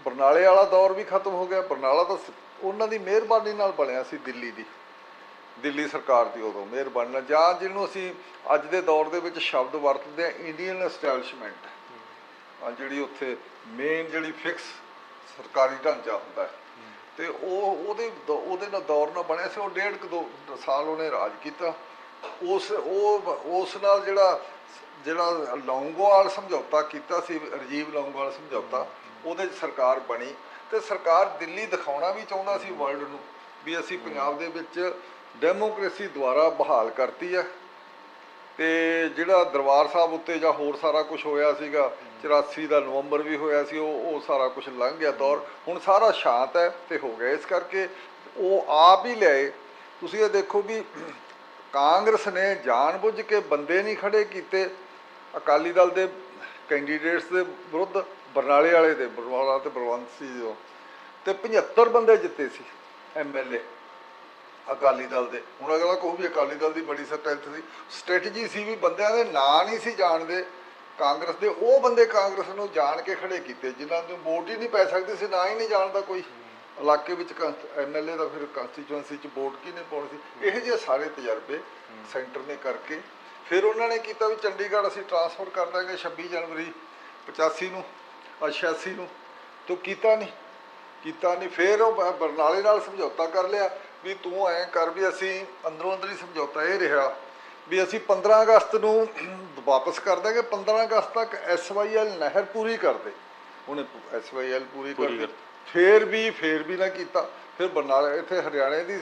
ਬਰਨਾਲੇ ਵਾਲਾ ਦੌਰ ਵੀ ਖਤਮ ਹੋ ਗਿਆ, ਬਰਨਾਲਾ ਤਾਂ ਉਹਨਾਂ ਦੀ ਮਿਹਰਬਾਨੀ ਨਾਲ ਬਣਿਆ ਸੀ ਦਿੱਲੀ ਦੀ, ਦਿੱਲੀ ਸਰਕਾਰ ਦੀ ਉਦੋਂ ਮਿਹਰਬਾਨੀ ਨਾਲ। ਜਾਂ ਜਿਹਨੂੰ ਅਸੀਂ ਅੱਜ ਦੇ ਦੌਰ ਦੇ ਵਿੱਚ ਸ਼ਬਦ ਵਰਤਦੇ ਆ ਇੰਡੀਅਨ ਐਸਟੈਬਲਿਸ਼ਮੈਂਟ। ਆ ਜਿਹੜੀ ਉੱਥੇ ਮੇਨ ਜਿਹੜੀ ਫਿਕਸ ਸਰਕਾਰੀ ਢਾਂਚਾ ਹੁੰਦਾ ਹੈ। ਤੇ ਉਹ ਉਹਦੇ ਦ- ਉਹਦੇ ਨਾਲ ਦੌਰ ਨਾਲ ਬਣਿਆ ਸੀ, ਉਹ ਡੇਢ ਕੁ ਦੋ ਸਾਲ ਉਹਨੇ ਰਾਜ ਕੀਤਾ। ਉਸ, ਉਹ, ਉਸ ਨਾਲ ਜਿਹੜਾ ਜਿਹੜਾ ਲੌਂਗੋਵਾਲ ਸਮਝੌਤਾ ਕੀਤਾ ਸੀ, ਰਾਜੀਵ ਲੌਂਗੋਵਾਲ ਸਮਝੌਤਾ, ਉਹਦੇ ਸਰਕਾਰ ਬਣੀ। ਤੇ ਸਰਕਾਰ ਦਿੱਲੀ ਦਿਖਾਉਣਾ ਵੀ ਚਾਹੁੰਦਾ ਸੀ ਵਰਲਡ ਨੂੰ ਵੀ ਅਸੀਂ ਪੰਜਾਬ ਦੇ ਵਿੱਚ ਡੈਮੋਕ੍ਰੇਸੀ ਦੁਆਰਾ ਬਹਾਲ ਕਰਤੀ ਹੈ। ਤੇ ਜਿਹੜਾ ਦਰਬਾਰ ਸਾਹਿਬ ਉੱਤੇ ਜਾਂ ਹੋਰ ਸਾਰਾ ਕੁਝ ਹੋਇਆ ਸੀਗਾ 84 ਦਾ ਨਵੰਬਰ ਵੀ ਹੋਇਆ ਸੀ, ਉਹ ਉਹ ਸਾਰਾ ਕੁਝ ਲੰਘ ਗਿਆ ਦੌਰ। ਹੁਣ ਸਾਰਾ ਸ਼ਾਂਤ ਹੈ ਤੇ ਹੋ ਗਿਆ। ਇਸ ਕਰਕੇ ਉਹ ਆਪ ਹੀ ਲਿਆਏ ਤੁਸੀਂ ਇਹ ਦੇਖੋ ਵੀ ਕਾਂਗਰਸ ਨੇ ਜਾਣਬੁੱਝ ਕੇ ਬੰਦੇ ਨਹੀਂ ਖੜੇ ਕੀਤੇ। ਅਕਾਲੀ ਦਲ ਦੇ ਕੈਂਡੀਡੇਟਸ ਦੇ ਵਿਰੁੱਧ, ਬਰਨਾਲੇ ਵਾਲੇ ਦੇ, ਬਰਨਾਲਾ ਤੇ ਬਲਵੰਤ ਸੀ ਜੋ ਤੇ 75 ਬੰਦੇ ਜਿੱਤੇ ਸੀ ਐਮਐਲਏ ਅਕਾਲੀ ਦਲ ਦੇ। ਹੁਣ ਅਗਲਾ ਕਹੂ ਵੀ ਅਕਾਲੀ ਦਲ ਦੀ ਬੜੀ ਸਟਰੈਂਥ ਸੀ। ਸਟ੍ਰੈਟਜੀ ਸੀ ਵੀ ਬੰਦਿਆਂ ਦੇ ਨਾਂ ਨਹੀਂ ਸੀ ਜਾਣਦੇ। ਕਾਂਗਰਸ ਦੇ ਉਹ ਬੰਦੇ ਕਾਂਗਰਸ ਨੂੰ ਜਾਣ ਕੇ ਖੜੇ ਕੀਤੇ, ਜਿਨ੍ਹਾਂ ਨੂੰ ਵੋਟ ਹੀ ਨਹੀਂ ਪੈ ਸਕਦੀ ਸੀ, ਨਾ ਹੀ ਨਹੀਂ ਜਾਣਦਾ ਕੋਈ। ਇਲਾਕੇ ਵਿੱਚ ਐਮਐਲਏ ਦਾ ਫਿਰ ਕੰਸਟੀਚੁਐਂਸੀ ਚ ਵੋਟ ਕੀ ਨੇ ਪਾਉਣੀ ਸੀ। ਇਹ ਜਿਹੇ ਸਾਰੇ ਤਜਰਬੇ ਸੈਂਟਰ ਨੇ ਕਰਕੇ। ਫਿਰ ਉਹਨਾਂ ਨੇ ਕੀਤਾ ਵੀ ਚੰਡੀਗੜ੍ਹ ਅਸੀਂ ਟਰਾਂਸਫਰ ਕਰ ਦਾਂਗੇ 26 ਜਨਵਰੀ 85 ਨੂੰ ਆ 86 ਨੂੰ। ਤੋਂ ਕੀਤਾ ਨਹੀਂ। ਕੀਤਾ ਨਹੀਂ, ਫਿਰ ਉਹ ਬਰਨਾਲੇ ਨਾਲ ਸਮਝੌਤਾ ਕਰ ਲਿਆ। ਵੀ ਤੂੰ ਐਂ ਕਰ ਵੀ ਅਸੀਂ ਅੰਦਰੋਂ ਅੰਦਰ ਹੀ ਸਮਝੌਤਾ ਇਹ ਰਿਹਾ ਵੀ ਅਸੀਂ 15 ਅਗਸਤ ਨੂੰ ਵਾਪਸ ਕਰ ਦਾਂਗੇ 15 ਅਗਸਤ ਤੱਕ ਐਸਵਾਈਐਲ ਨਹਿਰ ਪੂਰੀ ਕਰ ਦੇ। ਉਹਨੇ ਐਸਵਾਈਐਲ ਪੂਰੀ ਕਰ ਪੂਰੀ ਦਿੱਤੀ ਕਰ- ਫੇਰ ਵੀ ਫੇਰ ਵੀ ਨਾ ਕੀਤਾ। ਫਿਰ ਬਰਨਾਲੇ ਇੱਥੇ ਹਰਿਆਣੇ ਦੀ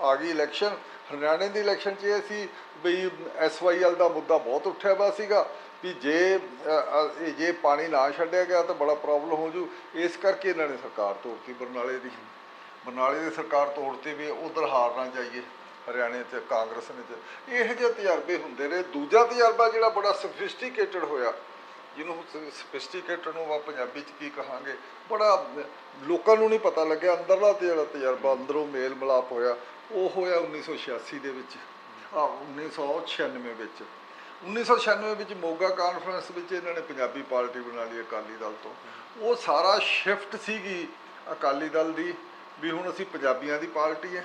ਆ ਗਈ ਇਲੈਕਸ਼ਨ ਹਰਿਆਣੇ ਦੀ ਇਲੈਕਸ਼ਨ 'ਚ ਇਹ ਸੀ ਵੀ ਐਸਵਾਈਐਲ ਦਾ ਮੁੱਦਾ ਬਹੁਤ ਉੱਠਿਆ ਵਾ ਸੀਗਾ ਵੀ ਜੇ ਜੇ ਪਾਣੀ ਨਾ ਛੱਡਿਆ ਗਿਆ ਤਾਂ ਬੜਾ ਪ੍ਰੋਬਲਮ ਹੋ ਜੂ। ਇਸ ਕਰਕੇ ਇਹਨਾਂ ਨੇ ਸਰਕਾਰ ਤੋੜਤੀ ਬਰਨਾਲੇ ਦੀ। ਬਰਨਾਲੇ ਦੀ ਸਰਕਾਰ ਤੋੜਤੀ ਵੀ ਉਧਰ ਹਾਰ ਨਾ ਜਾਈਏ, ਹਰਿਆਣੇ 'ਚ, ਕਾਂਗਰਸ ਨੇ 'ਚ। ਇਹ ਜਿਹੇ ਤਜਰਬੇ ਹੁੰਦੇ ਰਹੇ ਦੂਜਾ ਤਜਰਬਾ ਜਿਹੜਾ ਬੜਾ ਸਫਿਸਟੀਕੇਟਡ ਹੋਇਆ, ਜਿਹਨੂੰ ਸਫਿਸਟੀਕੇਟਡ ਨੂੰ ਆਪਾਂ ਪੰਜਾਬੀ 'ਚ ਕੀ ਕਹਾਂਗੇ? ਬੜਾ ਲੋਕਾਂ ਨੂੰ ਨਹੀਂ ਪਤਾ ਲੱਗਿਆ। ਅੰਦਰਲਾ ਤੇ ਜਿਹੜਾ ਤਜਰਬਾ, ਅੰਦਰੋਂ ਮੇਲ ਮਿਲਾਪ ਹੋਇਆ, ਉਹ ਹੋਇਆ 1986 ਦੇ ਵਿੱਚ। ਆ 1996 ਵਿੱਚ। 1996 ਵਿੱਚ ਮੋਗਾ ਕਾਨਫਰੰਸ ਵਿੱਚ ਇਹਨਾਂ ਨੇ ਪੰਜਾਬੀ ਪਾਰਟੀ ਬਣਾ ਲਈ ਅਕਾਲੀ ਦਲ ਤੋਂ। ਉਹ ਸਾਰਾ ਸ਼ਿਫਟ ਸੀਗੀ ਅਕਾਲੀ ਦਲ ਦੀ। ਵੀ ਹੁਣ ਅਸੀਂ ਪੰਜਾਬੀਆਂ ਦੀ ਪਾਰਟੀ ਹੈ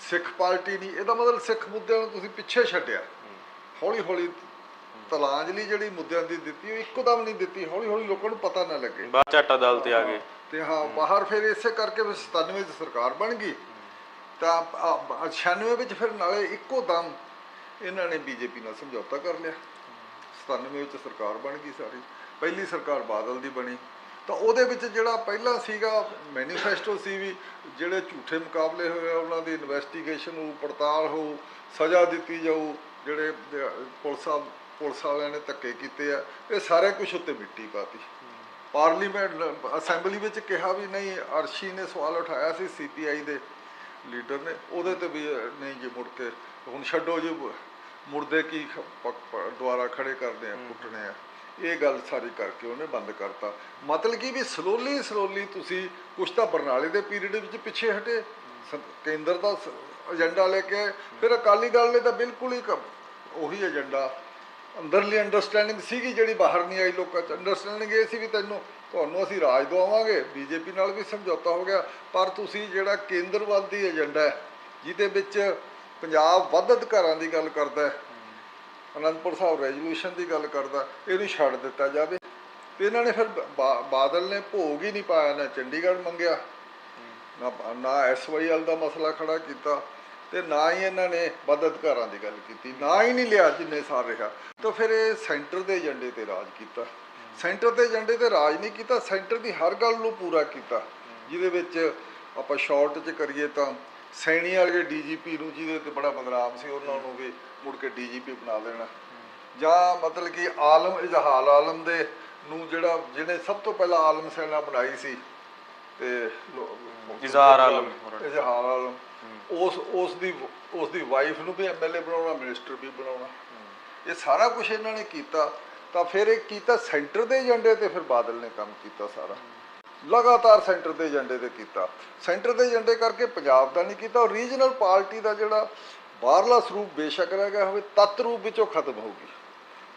ਸਿੱਖ ਪਾਰਟੀ ਨਹੀਂ। ਇਹਦਾ ਮਤਲਬ ਸਿੱਖ ਮੁੱਦਿਆਂ ਨੂੰ ਤੁਸੀਂ ਪਿੱਛੇ ਛੱਡਿਆ। ਹੌਲੀ ਹੌਲੀ ਤਲਾਂਜਲੀ ਜਿਹੜੀ ਮੁੱਦਿਆਂ ਦੀ ਦਿੱਤੀ ਉਹ ਇੱਕਦਮ ਨਹੀਂ ਦਿੱਤੀ। ਹੌਲੀ ਹੌਲੀ ਲੋਕਾਂ ਨੂੰ ਪਤਾ ਨਾ ਲੱਗੇ। ਬਾਅਦ ਝਾਟਾ ਦਲ ਤੇ ਆ ਗਏ। ਤੇ ਹਾਂ ਬਾਹਰ ਫਿਰ ਇਸੇ ਕਰਕੇ ਫਿਰ 97 ਚ ਸਰਕਾਰ ਬਣ ਗਈ। ਤਾਂ ਆ- ਆ 96 ਵਿੱਚ ਫਿਰ ਨਾਲੇ ਇੱਕੋ ਦਮ ਇਹਨਾਂ ਨੇ ਬੀਜੇਪੀ ਨਾਲ ਸਮਝੌਤਾ ਕਰ ਲਿਆ। 97 ਵਿੱਚ ਸਰਕਾਰ ਬਣ ਗਈ ਸਾਰੀ। ਪਹਿਲੀ ਸਰਕਾਰ ਬਾਦਲ ਦੀ ਬਣੀ। ਤਾਂ ਉਹਦੇ ਵਿੱਚ ਜਿਹੜਾ ਪਹਿਲਾਂ ਸੀਗਾ ਮੈਨੀਫੈਸਟੋ ਸੀ ਵੀ ਜਿਹੜੇ ਝੂਠੇ ਮੁਕਾਬਲੇ ਹੋਏ ਆ, ਉਹਨਾਂ ਦੀ ਇਨਵੈਸਟੀਗੇਸ਼ਨ ਹੋਊ, ਪੜਤਾਲ ਹੋਊ, ਸਜ਼ਾ ਦਿੱਤੀ ਜਾਊ, ਜਿਹੜੇ ਪੁਲਿਸ ਪੁਲਿਸ ਵਾਲਿਆਂ ਨੇ ਧੱਕੇ ਕੀਤੇ ਆ, ਇਹ ਸਾਰੇ ਕੁਝ ਉੱਤੇ ਮਿੱਟੀ ਪਾਤੀ। ਪਾਰਲੀਮੈਂਟ, ਅਸੈਂਬਲੀ ਵਿੱਚ ਕਿਹਾ ਵੀ ਨਹੀਂ, ਅਰਸ਼ੀ ਨੇ ਸਵਾਲ ਉਠਾਇਆ ਸੀ, ਸੀਪੀਆਈ ਦੇ ਲੀਡਰ ਨੇ, ਉਹਦੇ ਤੇ ਵੀ, ਨਹੀਂ ਜੀ ਮੁੜ ਕੇ, ਹੁਣ ਛੱਡੋ ਜੀ ਮੁਰਦੇ ਕੀ ਦੁਆਰਾ ਖੜੇ ਕਰਦੇ ਆ, ਕੁੱਟਣੇ ਆ। ਇਹ ਗੱਲ ਸਾਰੀ ਕਰਕੇ ਉਹਨੇ ਬੰਦ ਕਰਤਾ। ਮਤਲਬ ਕਿ ਵੀ ਸਲੋਲੀ ਸਲੋਲੀ ਤੁਸੀਂ ਕੁਛ ਤਾਂ ਬਰਨਾਲੇ ਦੇ ਪੀਰੀਅਡ ਵਿੱਚ ਪਿੱਛੇ ਹਟੇ। ਕੇਂਦਰ ਦਾ ਸ- ਏਜੰਡਾ ਲੈ ਕੇ ਆਏ। ਫਿਰ ਅਕਾਲੀ ਦਲ ਨੇ ਤਾਂ ਬਿਲਕੁਲ ਹੀ ਉਹੀ ਏਜੰਡਾ ਅੰਦਰਲੀ ਅੰਡਰਸਟੈਂਡਿੰਗ ਸੀਗੀ ਜਿਹੜੀ ਬਾਹਰ ਨਹੀਂ ਆਈ, ਲੋਕਾਂ 'ਚ ਅੰਡਰਸਟੈਂਡਿੰਗ ਇਹ ਸੀ ਵੀ ਤੈਨੂੰ, ਤੁਹਾਨੂੰ ਅਸੀਂ ਰਾਜ ਦਵਾਵਾਂਗੇ ਬੀਜੇਪੀ ਨਾਲ ਵੀ ਸਮਝੌਤਾ ਹੋ ਗਿਆ। ਪਰ ਤੁਸੀਂ ਜਿਹੜਾ ਕੇਂਦਰਵਾਦੀ ਏਜੰਡਾ ਹੈ, ਜਿਹਦੇ ਵਿੱਚ ਪੰਜਾਬ ਵੱਧ ਅਧਿਕਾਰਾਂ ਦੀ ਗੱਲ ਕਰਦਾ ਹੈ ਅਨੰਦਪੁਰ ਸਾਹਿਬ ਰੈਜ਼ੋਲੂਸ਼ਨ ਦੀ ਗੱਲ ਕਰਦਾ, ਇਹਨੂੰ ਛੱਡ ਦਿੱਤਾ ਜਾਵੇ। ਤੇ ਇਹਨਾਂ ਨੇ ਫਿਰ ਬਾਦਲ ਨੇ ਭੋਗ ਹੀ ਨਹੀਂ ਪਾਇਆ, ਨਾ ਚੰਡੀਗੜ੍ਹ ਮੰਗਿਆ, ਨਾ ਨਾ ਐਸਵਾਈਐਲ ਦਾ ਮਸਲਾ ਖੜਾ ਕੀਤਾ, ਤੇ ਨਾ ਹੀ ਇਹਨਾਂ ਨੇ ਵੱਧ ਅਧਿਕਾਰਾਂ ਦੀ ਗੱਲ ਕੀਤੀ, ਨਾ ਹੀ ਨਹੀਂ ਲਿਆ ਜਿੰਨੇ ਸਾਲ ਰਿਹਾ। ਤਾਂ ਫਿਰ ਇਹ ਸੈਂਟਰ ਦੇ ਏਜੰਡੇ ਤੇ ਰਾਜ ਕੀਤਾ। ਸੈਂਟਰ ਦੇ ਏਜੰਡੇ ਤੇ ਰਾਜ ਨਹੀਂ ਕੀਤਾ, ਸੈਂਟਰ ਦੀ ਹਰ ਗੱਲ ਨੂੰ ਪੂਰਾ ਕੀਤਾ। ਜਿਹਦੇ ਵਿੱਚ ਆਪਾਂ ਸ਼ਾਰਟ 'ਚ ਕਰੀਏ ਤਾਂ ਸੈਣੀ ਵਾਲੇ ਡੀਜੀਪੀ ਨੂੰ ਜਿਹਦੇ ਤੇ ਬੜਾ ਬਦਨਾਮ ਸੀ ਉਹਨਾਂ ਨੂੰ ਵੀ ਮੁੜ ਕੇ ਡੀਜੀਪੀ ਬਣਾ ਦੇਣਾ। ਜਾਂ ਮਤਲਬ ਕਿ ਆਲਮ ਇਜਹਾਲ ਆਲਮ ਦੇ ਨੂੰ ਜਿਹੜਾ ਜਿਹਨੇ ਸਭ ਤੋਂ ਪਹਿਲਾਂ ਆਲਮ ਸੈਨਾ ਬਣਾਈ ਸੀ ਤੇ ਇਜ਼ਹਾਰ ਆਲਮ ਹੋਰਾਂ। ਇਜ਼ਹਾਰ ਆਲਮ। ਉਸ ਉਸ ਦੀ ਉਸ ਦੀ ਵਾਈਫ ਨੂੰ ਵੀ ਐਮਐਲਏ ਬਣਾਉਣਾ ਮਿਨਿਸਟਰ ਵੀ ਬਣਾਉਣਾ। ਇਹ ਸਾਰਾ ਕੁਝ ਇਹਨਾਂ ਨੇ ਕੀਤਾ। ਤਾਂ ਫਿਰ ਇਹ ਕੀਤਾ ਸੈਂਟਰ ਦੇ ਏਜੰਡੇ ਤੇ ਫਿਰ ਬਾਦਲ ਨੇ ਕੰਮ ਕੀਤਾ ਸਾਰਾ। ਲਗਾਤਾਰ ਸੈਂਟਰ ਦੇ ਏਜੰਡੇ ਤੇ ਕੀਤਾ। ਸੈਂਟਰ ਦੇ ਏਜੰਡੇ ਕਰਕੇ ਪੰਜਾਬ ਦਾ ਨਹੀਂ ਕੀਤਾ ਔਰ ਰੀਜਨਲ ਪਾਰਟੀ ਦਾ ਜਿਹੜਾ ਬਾਹਰਲਾ ਸਰੂਪ ਬੇਸ਼ੱਕ ਰਹਿ ਗਿਆ ਹੋਵੇ, ਤੱਤ ਰੂਪ ਵਿੱਚੋਂ ਖਤਮ ਹੋ ਗਈ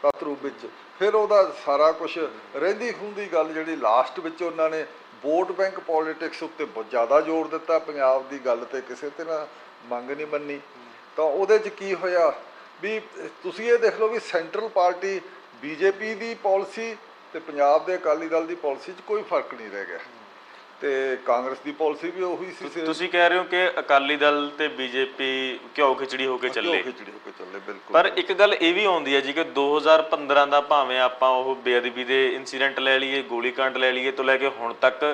ਤੱਤ ਰੂਪ ਵਿੱਚ। ਫਿਰ ਉਹਦਾ ਸਾਰਾ ਕੁਝ ਰਹਿੰਦੀ ਖੂੰਦੀ ਗੱਲ ਜਿਹੜੀ ਲਾਸਟ ਵਿੱਚ ਉਹਨਾਂ ਨੇ ਵੋਟ ਬੈਂਕ ਪੋਲਿਟਿਕਸ ਉੱਤੇ ਬਹੁਤ ਜ਼ਿਆਦਾ ਜ਼ੋਰ ਦਿੱਤਾ, ਪੰਜਾਬ ਦੀ ਗੱਲ ਤੇ ਕਿਸੇ ਤਰ੍ਹਾਂ ਮੰਗ ਨਹੀਂ ਮੰਨੀ। ਤਾਂ ਉਹਦੇ 'ਚ ਕੀ ਹੋਇਆ? ਵੀ ਤੁਸੀਂ ਇਹ ਦੇਖ ਲਓ ਵੀ ਸੈਂਟਰਲ ਪਾਰਟੀ ਬੀਜੇਪੀ ਦੀ ਪਾਲਿਸੀ ਤੇ ਪੰਜਾਬ ਦੇ ਅਕਾਲੀ ਦਲ ਦੀ ਪਾਲਿਸੀ 'ਚ ਕੋਈ ਫ਼ਰਕ ਨਹੀਂ ਰਹਿ ਗਿਆ। ਤੇ ਕਾਂਗਰਸ ਦੀ ਪਾਲਿਸੀ ਵੀ ਉਹੀ ਸੀ ਤੁਸੀਂ ਕਹਿ ਰਹੇ ਹੋ ਕਿ ਅਕਾਲੀ ਦਲ ਤੇ ਬੀਜੇਪੀ ਘਿਓ ਖਿਚੜੀ ਹੋ ਕੇ ਘਿਓ ਚੱਲੇ। ਖਿਚੜੀ ਹੋ ਕੇ ਚੱਲੇ ਬਿਲਕੁਲ। ਪਰ ਇੱਕ ਗੱਲ ਇਹ ਵੀ ਆਉਂਦੀ ਹੈ ਜੀ ਕਿ 2015 ਦਾ ਭਾਵੇਂ ਆਪਾਂ ਉਹ ਬੇਅਦਬੀ ਦੇ ਇਨਸੀਡੈਂਟ ਲੈ ਲਈਏ ਗੋਲੀकांड ਲੈ ਲਈਏ ਤੋਂ ਲੈ ਕੇ ਹੁਣ ਤੱਕ